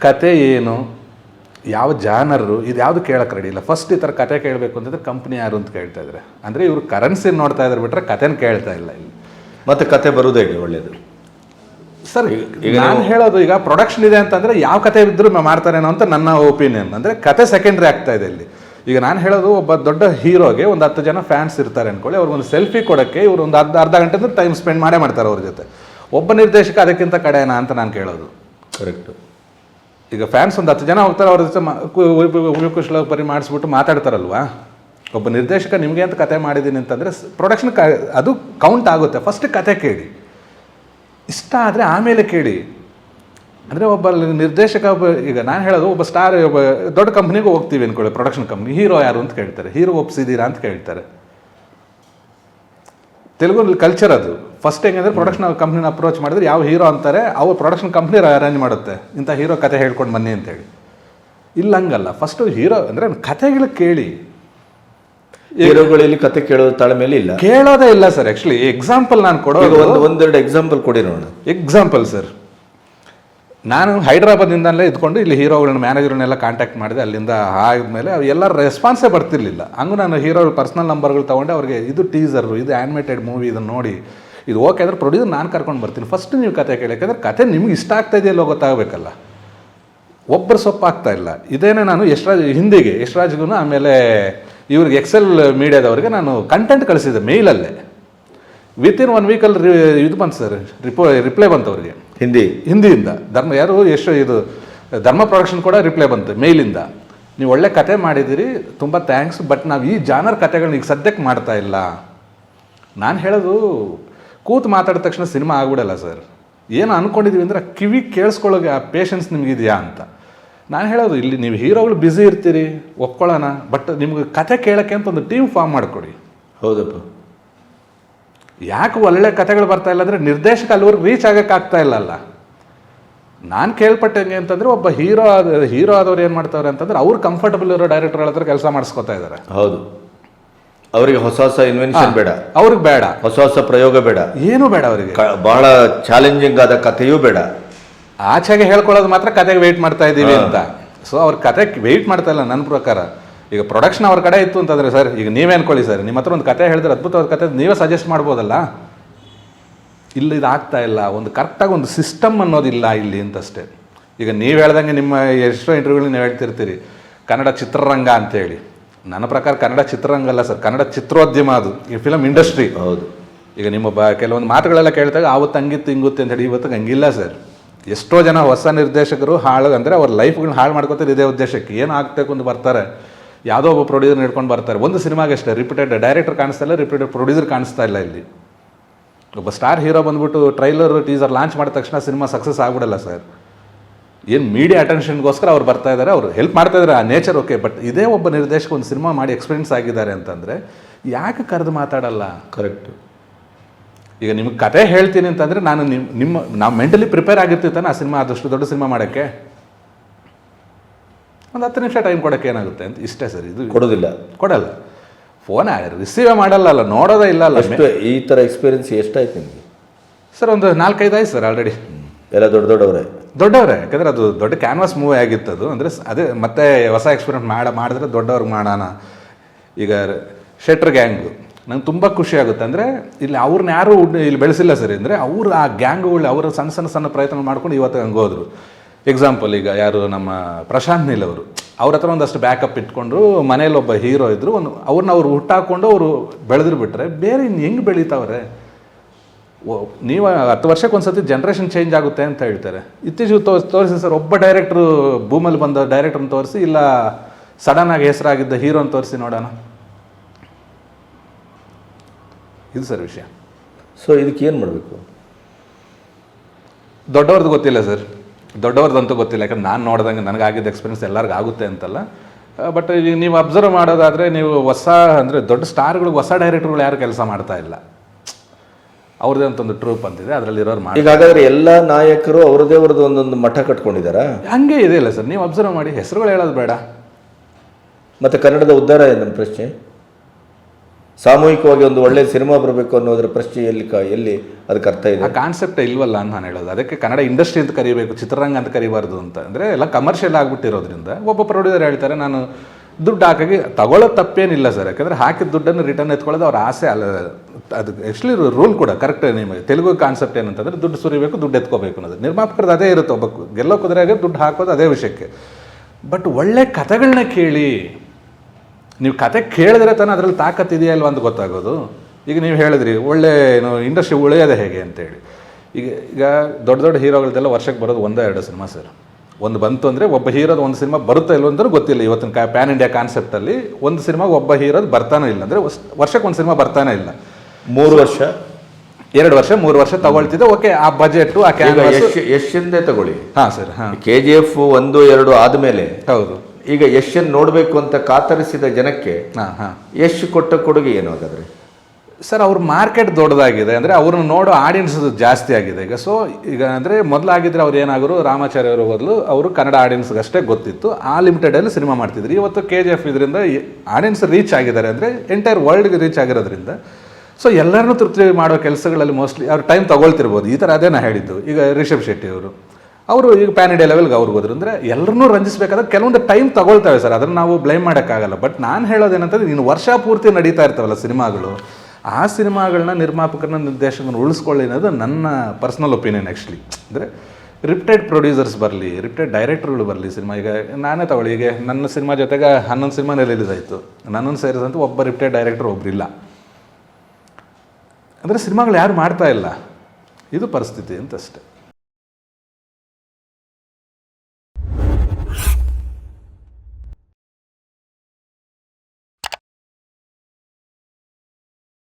ಕತೆ ಏನು ಯಾವ ಜಾನರು ಇದು ಯಾವುದು ಕೇಳಕ್ಕೆ ರೆಡಿ ಇಲ್ಲ. ಫಸ್ಟ್ ಈ ಥರ ಕತೆ ಕೇಳಬೇಕು ಅಂತಂದ್ರೆ ಕಂಪ್ನಿ ಯಾರು ಅಂತ ಕೇಳ್ತಾ ಇದ್ದಾರೆ ಅಂದರೆ ಇವರು ಕರೆನ್ಸಿ ನೋಡ್ತಾ ಇದ್ದಾರೆ ಬಿಟ್ರೆ ಕತೆನ ಕೇಳ್ತಾ ಇಲ್ಲ ಇಲ್ಲಿ. ಮತ್ತೆ ಕತೆ ಬರುವುದೇ ಒಳ್ಳೆಯದು ಸರ್ ಈಗ ನಾನು ಹೇಳೋದು ಈಗ ಪ್ರೊಡಕ್ಷನ್ ಇದೆ ಅಂತಂದ್ರೆ ಯಾವ ಕತೆ ಇದ್ದರೂ ಮಾಡ್ತಾರೇನೋ ಅಂತ ನನ್ನ ಒಪಿನಿಯನ್ ಅಂದರೆ ಕತೆ ಸೆಕೆಂಡ್ರಿ ಆಗ್ತಾ ಇದೆ ಇಲ್ಲಿ. ಈಗ ನಾನು ಹೇಳೋದು ಒಬ್ಬ ದೊಡ್ಡ ಹೀರೋಗೆ ಒಂದು ಹತ್ತು ಜನ ಫ್ಯಾನ್ಸ್ ಇರ್ತಾರೆ ಅನ್ಕೊಳ್ಳಿ ಅವ್ರಿಗೊಂದು ಸೆಲ್ಫಿ ಕೊಡೋಕ್ಕೆ ಇವರು ಒಂದು ಅರ್ಧ ಅರ್ಧ ಗಂಟೆ ಟೈಮ್ ಸ್ಪೆಂಡ್ ಮಾಡೇ ಮಾಡ್ತಾರೆ ಅವ್ರ ಜೊತೆ. ಒಬ್ಬ ನಿರ್ದೇಶಕ ಅದಕ್ಕಿಂತ ಕಡೆನಾ ಅಂತ ನಾನು ಕೇಳೋದು. ಕರೆಕ್ಟು ಈಗ ಫ್ಯಾನ್ಸ್ ಒಂದು ಹತ್ತು ಜನ ಹೋಗ್ತಾರೆ ಅವ್ರ ಜೊತೆ ಮಾ- ಕು- ಉ- ಉ- ಪರಿ ಮಾಡಿಸ್ಬಿಟ್ಟು ಮಾತಾಡ್ತಾರಲ್ವಾ? ಒಬ್ಬ ನಿರ್ದೇಶಕ ನಿಮಗೆ ಅಂತ ಕತೆ ಮಾಡಿದ್ದೀನಿ ಅಂತಂದರೆ ಪ್ರೊಡಕ್ಷನ್ ಕ ಅದು ಕೌಂಟ್ ಆಗುತ್ತೆ. ಫಸ್ಟ್ ಕತೆ ಕೇಳಿ. ಇಷ್ಟ ಆದರೆ ಆಮೇಲೆ ಕೇಳಿ. ಅಂದರೆ ಒಬ್ಬ ನಿರ್ದೇಶಕ ಒಬ್ಬ, ಈಗ ನಾನು ಹೇಳೋದು ಒಬ್ಬ ಸ್ಟಾರ್ ಒಬ್ಬ ದೊಡ್ಡ ಕಂಪ್ನಿಗೆ ಹೋಗ್ತೀವಿ ಅಂದ್ಕೊಳ್ಳಿ ಪ್ರೊಡಕ್ಷನ್ ಕಂಪ್ನಿ ಹೀರೋ ಯಾರು ಅಂತ ಕೇಳ್ತಾರೆ. ಹೀರೋ ಒಪ್ಸಿದ್ದೀರಾ ಅಂತ ಕೇಳ್ತಾರೆ. ತೆಲುಗು ಕಲ್ಚರ್ ಅದು. ಫಸ್ಟ್ ಹೆಂಗಂದ್ರೆ ಪ್ರೊಡಕ್ಷನ್ ಕಂಪ್ನಿನ ಅಪ್ರೋಚ್ ಮಾಡಿದ್ರೆ ಯಾವ ಹೀರೋ ಅಂತಾರೆ, ಅವ್ರು ಪ್ರೊಡಕ್ಷನ್ ಕಂಪ್ನಿ ಅರೇಂಜ್ ಮಾಡುತ್ತೆ. ಇಂಥ ಹೀರೋ ಕತೆ ಹೇಳ್ಕೊಂಡು ಬನ್ನಿ ಅಂತೇಳಿ ಇಲ್ಲ ಹಂಗಲ್ಲ ಫಸ್ಟು ಹೀರೋ ಅಂದರೆ ಕಥೆಗಳು ಕೇಳಿ. ಹೀರೋಗಳಲ್ಲಿ ಕತೆ ಕೇಳೋ ತಾಳ್ಮೇಲೆ ಇಲ್ಲ. ಕೇಳೋದೇ ಇಲ್ಲ ಸರ್ ಆಕ್ಚುಲಿ ಎಕ್ಸಾಂಪಲ್ ನಾನು ಕೊಡೋದು ಒಂದು ಒಂದೆರಡು ಎಕ್ಸಾಂಪಲ್ ಕೊಡಿ ನೋಡಿ. Example sir. ನಾನು ಹೈದ್ರಾಬಾದಿಂದಲೇ ಇದ್ಕೊಂಡು ಇಲ್ಲಿ ಹೀರೋಗಳನ್ನ ಮ್ಯಾನೇಜರ್ನೆಲ್ಲ ಕಾಂಟ್ಯಾಕ್ಟ್ ಮಾಡಿದೆ. ಅಲ್ಲಿಂದ ಆದ್ಮೇಲೆ ಅವು ಎಲ್ಲ ರೆಸ್ಪಾನ್ಸೇ ಬರ್ತಿರ್ಲಿಲ್ಲ. ಹಂಗೂ ನಾನು ಹೀರೋ ಪರ್ಸ್ನಲ್ ನಂಬರ್ಗಳು ತೊಗೊಂಡೆ. ಅವ್ರಿಗೆ ಇದು ಟೀಸರು ಇದು ಆ್ಯನಿಮೇಟೆಡ್ ಮೂವಿ ಇದನ್ನು ನೋಡಿ ಇದು ಓಕೆ ಅಂದ್ರೆ ಪ್ರೊಡ್ಯೂಸರ್ ನಾನು ಕರ್ಕೊಂಡು ಬರ್ತೀನಿ. ಫಸ್ಟ್ ನೀವು ಕತೆ ಕೇಳಿ ಯಾಕಂದ್ರೆ ಕತೆ ನಿಮ್ಗೆ ಇಷ್ಟ ಆಗ್ತಾ ಇದೆಯಲ್ಲೋ ಗೊತ್ತಾಗಬೇಕಲ್ಲ. ಒಬ್ಬರು ಸೊಪ್ಪಾಗ್ತಾ ಇಲ್ಲ. ಇದೇನೇ ನಾನು ಯಶ್ರಾಜ್ ಹಿಂದಿಗೆ ಯಶ್ರಾಜ್ಗೂ ಆಮೇಲೆ ಇವ್ರಿಗೆ ಎಕ್ಸೆಲ್ ಮೀಡಿಯಾದವ್ರಿಗೆ ನಾನು ಕಂಟೆಂಟ್ ಕಳಿಸಿದ್ದೆ ಮೇಲಲ್ಲೇ ವಿತಿನ್ ಒನ್ ವೀಕಲ್ಲಿ ಇದು ಬಂತು ಸರ್ ರಿಪೋ ರಿಪ್ಲೈ ಬಂತು ಅವರಿಗೆ. ಹಿಂದಿ. ಹಿಂದಿಯಿಂದ. ಧರ್ಮ ಯಾರು ಎಷ್ಟು ಇದು ಧರ್ಮ ಪ್ರೊಡಕ್ಷನ್ ಕೂಡ ರಿಪ್ಲೈ ಬಂತು ಮೇಲಿಂದ ನೀವು ಒಳ್ಳೆ ಕತೆ ಮಾಡಿದ್ದೀರಿ ತುಂಬ ಥ್ಯಾಂಕ್ಸ್ ಬಟ್ ನಾವು ಈ ಜಾನರ್ ಕತೆಗಳನ್ನ ಈಗ ಸದ್ಯಕ್ಕೆ ಮಾಡ್ತಾ ಇಲ್ಲ. ನಾನು ಹೇಳೋದು ಕೂತು ಮಾತಾಡಿದ ತಕ್ಷಣ ಸಿನಿಮಾ ಆಗ್ಬಿಡಲ್ಲ ಸರ್ ಏನು ಅಂದ್ಕೊಂಡಿದ್ದೀವಿ ಅಂದರೆ ಕಿವಿ ಕೇಳಿಸ್ಕೊಳ್ಳೋಕೆ ಆ ಪೇಷನ್ಸ್ ನಿಮಗಿದೆಯಾ ಅಂತ. ನಾನು ಹೇಳೋದು ಇಲ್ಲಿ ನೀವು ಹೀರೋಗಳು ಬ್ಯುಸಿ ಇರ್ತೀರಿ ಒಪ್ಕೊಳ್ಳೋಣ ಬಟ್ ನಿಮ್ಗೆ ಕತೆ ಕೇಳೋಕ್ಕೆ ಅಂತ ಒಂದು ಟೀಮ್ ಫಾರ್ಮ್ ಮಾಡಿಕೊಡಿ. ಹೌದಪ್ಪ. ಯಾಕೆ ಒಳ್ಳೆ ಕತೆಗಳು ಬರ್ತಾ ಇಲ್ಲ ಅಂದರೆ ನಿರ್ದೇಶಕ ಅಲ್ಲಿವರೆಗೆ ರೀಚ್ ಆಗಕ್ಕೆ ಆಗ್ತಾ ಇಲ್ಲ ಅಲ್ಲ ನಾನು ಕೇಳ್ಪಟ್ಟಂಗೆ ಅಂತಂದರೆ ಒಬ್ಬ ಹೀರೋ ಆದ ಹೀರೋ ಆದವ್ರು ಏನು ಮಾಡ್ತಾರೆ ಅಂತಂದ್ರೆ ಅವ್ರು ಕಂಫರ್ಟಬಲ್ ಇರೋ ಡೈರೆಕ್ಟರ್ಗಳ ಹತ್ರ ಕೆಲಸ ಮಾಡಿಸ್ಕೊತಾ ಇದ್ದಾರೆ ಹೌದು. ಅವರಿಗೆ ಹೊಸ ಹೊಸ ಇನ್ವೆನ್ಷನ್ ಬೇಡ. ಅವ್ರಿಗೆ ಬೇಡ. ಹೊಸ ಹೊಸ ಪ್ರಯೋಗ ಬೇಡ. ಏನು ಬೇಡ ಅವರಿಗೆ. ಬಹಳ ಚಾಲೆಂಜಿಂಗ್ ಆದ ಕಥೆಯೂ ಬೇಡ. ಆಚೆಗೆ ಹೇಳ್ಕೊಳ್ಳೋದು ಮಾತ್ರ ಕತೆಗೆ ವೆಯ್ಟ್ ಮಾಡ್ತಾ ಇದ್ದೀವಿ ಅಂತ. ಸೊ ಅವ್ರ ಕತೆ ವೆಯ್ಟ್ ಮಾಡ್ತಾ ಇಲ್ಲ ನನ್ನ ಪ್ರಕಾರ. ಈಗ ಪ್ರೊಡಕ್ಷನ್ ಅವ್ರ ಕಡೆ ಇತ್ತು ಅಂತಂದ್ರೆ ಸರ್ ಈಗ ನೀವೇ ಅನ್ಕೊಳ್ಳಿ ಸರ್ ನಿಮ್ಮ ಹತ್ರ ಒಂದು ಕತೆ ಹೇಳಿದ್ರೆ ಅದ್ಭುತವಾದ ಕತೆ ನೀವೇ ಸಜೆಸ್ಟ್ ಮಾಡ್ಬೋದಲ್ಲ? ಇಲ್ಲಿ ಇದು ಆಗ್ತಾ ಇಲ್ಲ. ಒಂದು ಕರೆಕ್ಟಾಗಿ ಒಂದು ಸಿಸ್ಟಮ್ ಅನ್ನೋದಿಲ್ಲ ಇಲ್ಲಿ ಅಂತಷ್ಟೇ. ಈಗ ನೀವು ಹೇಳ್ದಂಗೆ ನಿಮ್ಮ ಎಷ್ಟೋ ಇಂಟರ್ವ್ಯೂಗಳು ನೀವು ಹೇಳ್ತಿರ್ತೀರಿ ಕನ್ನಡ ಚಿತ್ರರಂಗ ಅಂತೇಳಿ. ನನ್ನ ಪ್ರಕಾರ ಕನ್ನಡ ಚಿತ್ರರಂಗ ಅಲ್ಲ ಸರ್ ಕನ್ನಡ ಚಿತ್ರೋದ್ಯಮ ಅದು ಈ ಫಿಲಮ್ ಇಂಡಸ್ಟ್ರಿ ಹೌದು. ಈಗ ನಿಮ್ಮ ಬ ಕೆಲವೊಂದು ಮಾತುಗಳೆಲ್ಲ ಕೇಳಿದಾಗ ಆವತ್ತು ಹಂಗಿತ್ತು ಹಿಂಗುತ್ತೆ ಅಂತ ಹೇಳಿ ಇವತ್ತಿಗೆ ಹಂಗಿಲ್ಲ ಸರ್ ಎಷ್ಟೋ ಜನ ಹೊಸ ನಿರ್ದೇಶಕರು ಹಾಳು ಅಂದರೆ ಅವ್ರ ಲೈಫ್ಗಳನ್ನ ಹಾಳು ಮಾಡ್ಕೋತಾರೆ ಇದೇ ಉದ್ದೇಶಕ್ಕೆ. ಏನು ಆಗ್ಬೇಕು ಅಂತ ಬರ್ತಾರೆ? ಯಾವುದೋ ಒಬ್ಬ ಪ್ರೊಡ್ಯೂಸರ್ ಹಿಡ್ಕೊಂಡು ಬರ್ತಾರೆ. ಒಂದು ಸಿನಿಮಾಗೆ ಅಷ್ಟೇ ರಿಪೀಟೆಡ್ ಡೈರೆಕ್ಟರ್ ಕಾಣಿಸ್ತಾ ಇಲ್ಲ ರಿಪೀಟೆಡ್ ಪ್ರೊಡ್ಯೂಸರ್ ಕಾಣಿಸ್ತಾ ಇಲ್ಲ ಇಲ್ಲಿ. ಒಬ್ಬ ಸ್ಟಾರ್ ಹೀರೋ ಬಂದ್ಬಿಟ್ಟು ಟ್ರೈಲರ್ ಟೀಸರ್ ಲಾಂಚ್ ಮಾಡಿದ ತಕ್ಷಣ ಸಿನಿಮಾ ಸಕ್ಸಸ್ ಆಗ್ಬಿಡಲ್ಲ ಸರ್ ಏನು ಮೀಡಿಯಾ ಅಟೆನ್ಷನ್ಗೋಸ್ಕರ ಅವ್ರು ಬರ್ತಾ ಇದ್ದಾರೆ ಅವ್ರು ಹೆಲ್ಪ್ ಮಾಡ್ತಾ ಇದ್ದಾರೆ ಆ ನೇಚರ್ ಓಕೆ ಬಟ್ ಇದೇ ಒಬ್ಬ ನಿರ್ದೇಶಕ ಒಂದು ಸಿನಿಮಾ ಮಾಡಿ ಎಕ್ಸ್ಪೀರಿಯನ್ಸ್ ಆಗಿದ್ದಾರೆ ಅಂತಂದರೆ, ಯಾಕೆ ಕರೆದು ಮಾತಾಡಲ್ಲ? ಕರೆಕ್ಟ್ ಈಗ ನಿಮ್ಗೆ ಕತೆ ಹೇಳ್ತೀನಿ ಅಂತಂದರೆ ನಾನು ನಿಮ್ಮ ನಿಮ್ಮ ನಾವು ಮೆಂಟಲಿ ಪ್ರಿಪೇರ್ ಆಗಿರ್ತೀವಿ ತಾನೆ ಆ ಸಿನಿಮಾ ಆದಷ್ಟು ದೊಡ್ಡ ಸಿನಿಮಾ ಮಾಡೋಕ್ಕೆ. ಒಂದು ಹತ್ತು ನಿಮಿಷ ಟೈಮ್ ಕೊಡೋಕ್ಕೆ ಏನಾಗುತ್ತೆ ಅಂತ? ಇಷ್ಟೇ ಸರ್ ಇದು ಕೊಡೋದಿಲ್ಲ. ಕೊಡಲ್ಲ. ಫೋನ್ ರಿಸೀವೇ ಮಾಡಲ್ಲ ಅಲ್ಲ ನೋಡೋದೇ ಇಲ್ಲ ಅಲ್ಲ. ಈ ಥರ ಎಕ್ಸ್ಪೀರಿಯನ್ಸ್ ಎಷ್ಟಾಯ್ತು ನಿಮಗೆ? ಸರ್ ಒಂದು ನಾಲ್ಕೈದು ಆಯ್ತು ಸರ್ ಆಲ್ರೆಡಿ ಎಲ್ಲ ದೊಡ್ಡ ದೊಡ್ಡವರೇ? ದೊಡ್ಡವರೇ ಯಾಕಂದರೆ ಅದು ದೊಡ್ಡ ಕ್ಯಾನ್ವಾಸ್ ಮೂವಿ ಆಗಿತ್ತು ಅದು. ಅಂದರೆ ಅದೇ ಮತ್ತೆ ಹೊಸ ಎಕ್ಸ್ಪೀರಿಯನ್ಸ್ ಮಾಡ ಮಾಡಿದ್ರೆ ದೊಡ್ಡವ್ರಿಗೆ ಮಾಡೋಣ. ಈಗ ಶೆಟ್ರ್ ಗ್ಯಾಂಗು ನಂಗೆ ತುಂಬ ಖುಷಿ ಆಗುತ್ತೆ. ಅಂದರೆ ಇಲ್ಲಿ ಅವ್ರನ್ನ ಯಾರು ಇಲ್ಲಿ ಬೆಳೆಸಿಲ್ಲ ಸರಿ. ಅಂದರೆ ಅವ್ರು ಆ ಗ್ಯಾಂಗ್ಗಳು ಅವರ ಸಣ್ಣ ಸಣ್ಣ ಸಣ್ಣ ಪ್ರಯತ್ನ ಮಾಡ್ಕೊಂಡು ಇವತ್ತು ಹಂಗೆ ಹೋದರು. ಎಕ್ಸಾಂಪಲ್ ಈಗ ಯಾರು ನಮ್ಮ ಪ್ರಶಾಂತ್ ನೀಲ್ ಅವರು. ಅವ್ರ ಹತ್ರ ಒಂದಷ್ಟು ಬ್ಯಾಕಪ್ ಇಟ್ಕೊಂಡ್ರು, ಮನೇಲಿ ಒಬ್ಬ ಹೀರೋ ಇದ್ದರು ಒಂದು ಅವ್ರನ್ನ ಅವ್ರು ಹುಟ್ಟಾಕೊಂಡು ಅವರು ಬೆಳೆದ್ರು ಬಿಟ್ಟರೆ ಬೇರೆ ಇನ್ನು ಹೆಂಗೆ ಬೆಳೀತಾವ್ರೆ? ನೀವು ಹತ್ತು ವರ್ಷಕ್ಕೆ ಒಂದ್ಸತಿ ಜನ್ರೇಷನ್ ಚೇಂಜ್ ಆಗುತ್ತೆ ಅಂತ ಹೇಳ್ತಾರೆ. ಇತ್ತೀಚೆಗೆ ತೋ, ತೋರಿಸಿ ಸರ್, ಒಬ್ಬ ಡೈರೆಕ್ಟ್ರು ಭೂಮಲ್ಲಿ ಬಂದ ಡೈರೆಕ್ಟ್ರನ್ನ ತೋರಿಸಿ, ಇಲ್ಲ ಸಡನ್ನಾಗಿ ಹೆಸರಾಗಿದ್ದ ಹೀರೋನ ತೋರಿಸಿ ನೋಡೋಣ. ಇದು ಸರ್ ವಿಷಯ. ಸೊ ಇದಕ್ಕೆ ಏನು ಮಾಡಬೇಕು? ದೊಡ್ಡವ್ರದ್ದು ಗೊತ್ತಿಲ್ಲ ಸರ್. ದೊಡ್ಡವ್ರದ್ದಂತೂ ಗೊತ್ತಿಲ್ಲ. ಯಾಕಂದ್ರೆ ನಾನು ನೋಡ್ದಂಗೆ ನನಗಾಗಿದ್ದ ಎಕ್ಸ್ಪೀರಿಯನ್ಸ್ ಎಲ್ಲರಿಗೂ ಆಗುತ್ತೆ ಅಂತಲ್ಲ ಬಟ್ ಈಗ ನೀವು ಅಬ್ಸರ್ವ್ ಮಾಡೋದಾದರೆ ನೀವು ಹೊಸ ಅಂದರೆ ದೊಡ್ಡ ಸ್ಟಾರ್ಗಳು ಹೊಸ ಡೈರೆಕ್ಟರ್ಗಳು ಯಾರು ಕೆಲಸ ಮಾಡ್ತಾ ಇಲ್ಲ. ಅವ್ರದೇ ಅಂತ ಒಂದು ಟ್ರೂಪ್ ಅಂತಿದೆ. ಅದರಲ್ಲಿ ಇರೋರು ಮಾಡಿ ಹಾಗಾದ್ರೆ ಎಲ್ಲ ನಾಯಕರು ಅವ್ರದೇ ಅವ್ರದ್ದು ಒಂದೊಂದು ಮಠ ಕಟ್ಕೊಂಡಿದ್ದಾರಾ ಹಂಗೆ ಇದೆ ಇಲ್ಲ ಸರ್. ನೀವು ಅಬ್ಸರ್ವ್ ಮಾಡಿ. ಹೆಸರುಗಳು ಹೇಳೋದು ಬೇಡ. ಮತ್ತು ಕನ್ನಡದ ಉದ್ಧಾರ ಏನು ನಮ್ಮ ಪ್ರಶ್ನೆ? ಸಾಮೂಹಿಕವಾಗಿ ಒಂದು ಒಳ್ಳೆ ಸಿನಿಮಾ ಬರಬೇಕು ಅನ್ನೋದ್ರ ಪ್ರಶ್ನೆ ಎಲ್ಲಿ ಎಲ್ಲಿ ಅದಕ್ಕೆ ಅರ್ಥ ಆ ಇದೆ ಕಾನ್ಸೆಪ್ಟ್ ಇಲ್ವಲ್ಲ ಅಂತ ನಾನು ಹೇಳೋದು. ಅದಕ್ಕೆ ಕನ್ನಡ ಇಂಡಸ್ಟ್ರಿ ಅಂತ ಕರಿಬೇಕು, ಚಿತ್ರರಂಗ ಅಂತ ಕರಿಬಾರ್ದು ಅಂತ. ಅಂದರೆ ಎಲ್ಲ ಕಮರ್ಷಿಯಲ್ ಆಗಿಬಿಟ್ಟಿರೋದ್ರಿಂದ ಒಬ್ಬ ಪ್ರೊಡ್ಯೂಸರ್ ಹೇಳ್ತಾರೆ, ನಾನು ದುಡ್ಡು ಹಾಕಾಗಿ ತಗೊಳ್ಳೋದು ತಪ್ಪೇನಿಲ್ಲ ಸರ್. ಯಾಕಂದರೆ ಹಾಕಿದ ದುಡ್ಡನ್ನು ರಿಟರ್ನ್ ಎತ್ಕೊಳ್ಳೋದು ಅವ್ರ ಆಸೆ ಅಲ್ಲ. ಅದು ಆ್ಯಕ್ಚುಲಿ ರೂಲ್ ಕೂಡ ಕರೆಕ್ಟ್ ನಿಮಗೆ ತೆಲುಗು ಕಾನ್ಸೆಪ್ಟ್ ಏನಂತಂದರೆ ದುಡ್ಡು ಸುರಿಬೇಕು, ದುಡ್ಡು ಎತ್ಕೋಬೇಕು ಅನ್ನೋದು. ನಿರ್ಮಾಪಕರದ್ದು ಅದೇ ಇರುತ್ತೆ ಒಬ್ಬ ಗೆಲ್ಲೋ ಕುದುರೆಗೆ ದುಡ್ಡು ಹಾಕೋದು ಅದೇ ವಿಷಯಕ್ಕೆ. ಬಟ್ ಒಳ್ಳೆ ಕಥೆಗಳನ್ನ ಕೇಳಿ ನೀವು ಕತೆ ಕೇಳಿದ್ರೆ ತಾನೇ ಅದರಲ್ಲಿ ತಾಕತ್ತಿದೆಯಾ ಇಲ್ವ ಅಂತ ಗೊತ್ತಾಗೋದು. ಈಗ ನೀವು ಹೇಳಿದ್ರಿ ಒಳ್ಳೆ ಏನು ಇಂಡಸ್ಟ್ರಿ ಉಳಿಯೋದೇ ಹೇಗೆ ಅಂತೇಳಿ. ಈಗ ಈಗ ದೊಡ್ಡ ದೊಡ್ಡ ಹೀರೋಗಳದ್ದೆಲ್ಲ ವರ್ಷಕ್ಕೆ ಬರೋದು ಒಂದೇ ಎರಡು ಸಿನಿಮಾ ಸರ್. ಒಂದು ಬಂತು ಅಂದರೆ ಒಬ್ಬ ಹೀರೋದ ಒಂದು ಸಿನಿಮಾ ಬರುತ್ತಾ ಇಲ್ಲ ಅಂದ್ರೆ ಗೊತ್ತಿಲ್ಲ. ಇವತ್ತಿನ ಕಾ ಪ್ಯಾನ್ ಇಂಡಿಯಾ ಕಾನ್ಸೆಪ್ಟಲ್ಲಿ ಒಂದು ಸಿನಿಮಾಗೆ ಒಬ್ಬ ಹೀರೋದು ಬರ್ತಾನೆ ಇಲ್ಲ. ಅಂದರೆ ವರ್ಷಕ್ಕೆ ಒಂದು ಸಿನಿಮಾ ಬರ್ತಾನೆ ಇಲ್ಲ. ಮೂರು ವರ್ಷ? ಎರಡು ವರ್ಷ ಮೂರು ವರ್ಷ ತಗೊಳ್ತಿದ್ದೆ ಓಕೆ ಆ ಬಜೆಟ್ ಆ ಯಶ್ ಯಶಂದೇ ತಗೊಳ್ಳಿ. ಹಾಂ ಸರ್ ಹಾಂ. ಕೆ ಜಿ ಎಫ್ ಒಂದು ಎರಡು ಆದಮೇಲೆ ಹೌದು. ಈಗ ಯಶನ್ ನೋಡಬೇಕು ಅಂತ ಕಾತರಿಸಿದ ಜನಕ್ಕೆ ಹಾಂ ಹಾಂ. ಯಶ್ ಕೊಟ್ಟ ಕೊಡುಗೆ ಏನು ಹಾಗಾದ್ರೆ? ಸರ್ ಅವ್ರ ಮಾರ್ಕೆಟ್ ದೊಡ್ಡದಾಗಿದೆ ಅಂದರೆ ಅವ್ರನ್ನ ನೋಡೋ ಆಡಿಯನ್ಸ್ ಜಾಸ್ತಿ ಆಗಿದೆ. ಈಗ ಸೊ ಈಗ ಅಂದರೆ ಮೊದಲಾಗಿದ್ರೆ ಅವ್ರು ಏನಾಗರು ರಾಮಾಚಾರ್ಯ ಅವರು ಬದಲು ಅವರು ಕನ್ನಡ ಆಡಿಯನ್ಸ್ಗೆ ಅಷ್ಟೇ ಗೊತ್ತಿತ್ತು. ಆ ಲಿಮಿಟೆಡಲ್ಲಿ ಸಿನಿಮಾ ಮಾಡ್ತಿದ್ರು. ಇವತ್ತು ಕೆ ಜಿ ಎಫ್ ಇದರಿಂದ ಆಡಿಯನ್ಸ್ ರೀಚ್ ಆಗಿದ್ದಾರೆ ಅಂದರೆ ಎಂಟೈರ್ ವರ್ಲ್ಡ್ಗೆ ರೀಚ್ ಆಗಿರೋದ್ರಿಂದ. ಸೊ ಎಲ್ಲರನ್ನೂ ತೃಪ್ತಿ ಮಾಡೋ ಕೆಲಸಗಳಲ್ಲಿ ಮೋಸ್ಟ್ಲಿ ಅವ್ರು ಟೈಮ್ ತೊಗೊಳ್ತಿರ್ಬೋದು. ಈ ಥರ ಅದೇ ನಾ ಹೇಳಿದ್ದು. ಈಗ ರಿಷಬ್ ಶೆಟ್ಟಿ ಅವರು. ಅವರು ಈಗ ಪ್ಯಾನ್ ಇಂಡಿಯಾ ಲೆವೆಲ್ಗೆ ಅವ್ರಿಗೆ ಹೋದ್ರು. ಅಂದರೆ ಎಲ್ಲರನ್ನೂ ರಂಜಿಸಬೇಕಾದ್ರೆ ಕೆಲವೊಂದು ಟೈಮ್ ತಗೊಳ್ತವೆ ಸರ್. ಅದನ್ನು ನಾವು ಬ್ಲೇಮ್ ಮಾಡೋಕ್ಕಾಗಲ್ಲ. ಬಟ್ ನಾನು ಹೇಳೋದೇನಂತಂದ್ರೆ ನೀನು ವರ್ಷ ಪೂರ್ತಿ ನಡೀತಾ ಇರ್ತಾವಲ್ಲ ಸಿನಿಮಾಗಳು. ಆ ಸಿನಿಮಾಗಳನ್ನ ನಿರ್ಮಾಪಕರನ್ನ ನಿರ್ದೇಶಕರನ್ನ ಉಳಿಸ್ಕೊಳ್ಳಿ ಅನ್ನೋದು ನನ್ನ ಪರ್ಸ್ನಲ್ ಒಪಿನಿಯನ್ ಆ್ಯಕ್ಚುಲಿ ಅಂದರೆ ರಿಪ್ಟೆಡ್ ಪ್ರೊಡ್ಯೂಸರ್ಸ್ ಬರಲಿ ರಿಪ್ಟೆಡ್ ಡೈರೆಕ್ಟರ್ಗಳು ಬರಲಿ ಸಿನಿಮಾ. ಈಗ ನಾನೇ ತಗೊಳ್ಳಿ. ಈಗ ನನ್ನ ಸಿನಿಮಾ ಜೊತೆಗೆ ಹನ್ನೊಂದು ಸಿನಿಮಾನೇ ರಿಲೀಸ್ ಆಯಿತು ನನ್ನನ್ನು ಸೇರಿದಂತೆ ಒಬ್ಬ ರಿಪ್ಟೆಡ್ ಡೈರೆಕ್ಟರ್ ಒಬ್ಬರಿಲ್ಲ ಅಂದರೆ ಸಿನಿಮಾಗಳು ಯಾರು ಮಾಡ್ತಾ ಇಲ್ಲ. ಇದು ಪರಿಸ್ಥಿತಿ ಅಂತ ಅಷ್ಟೇ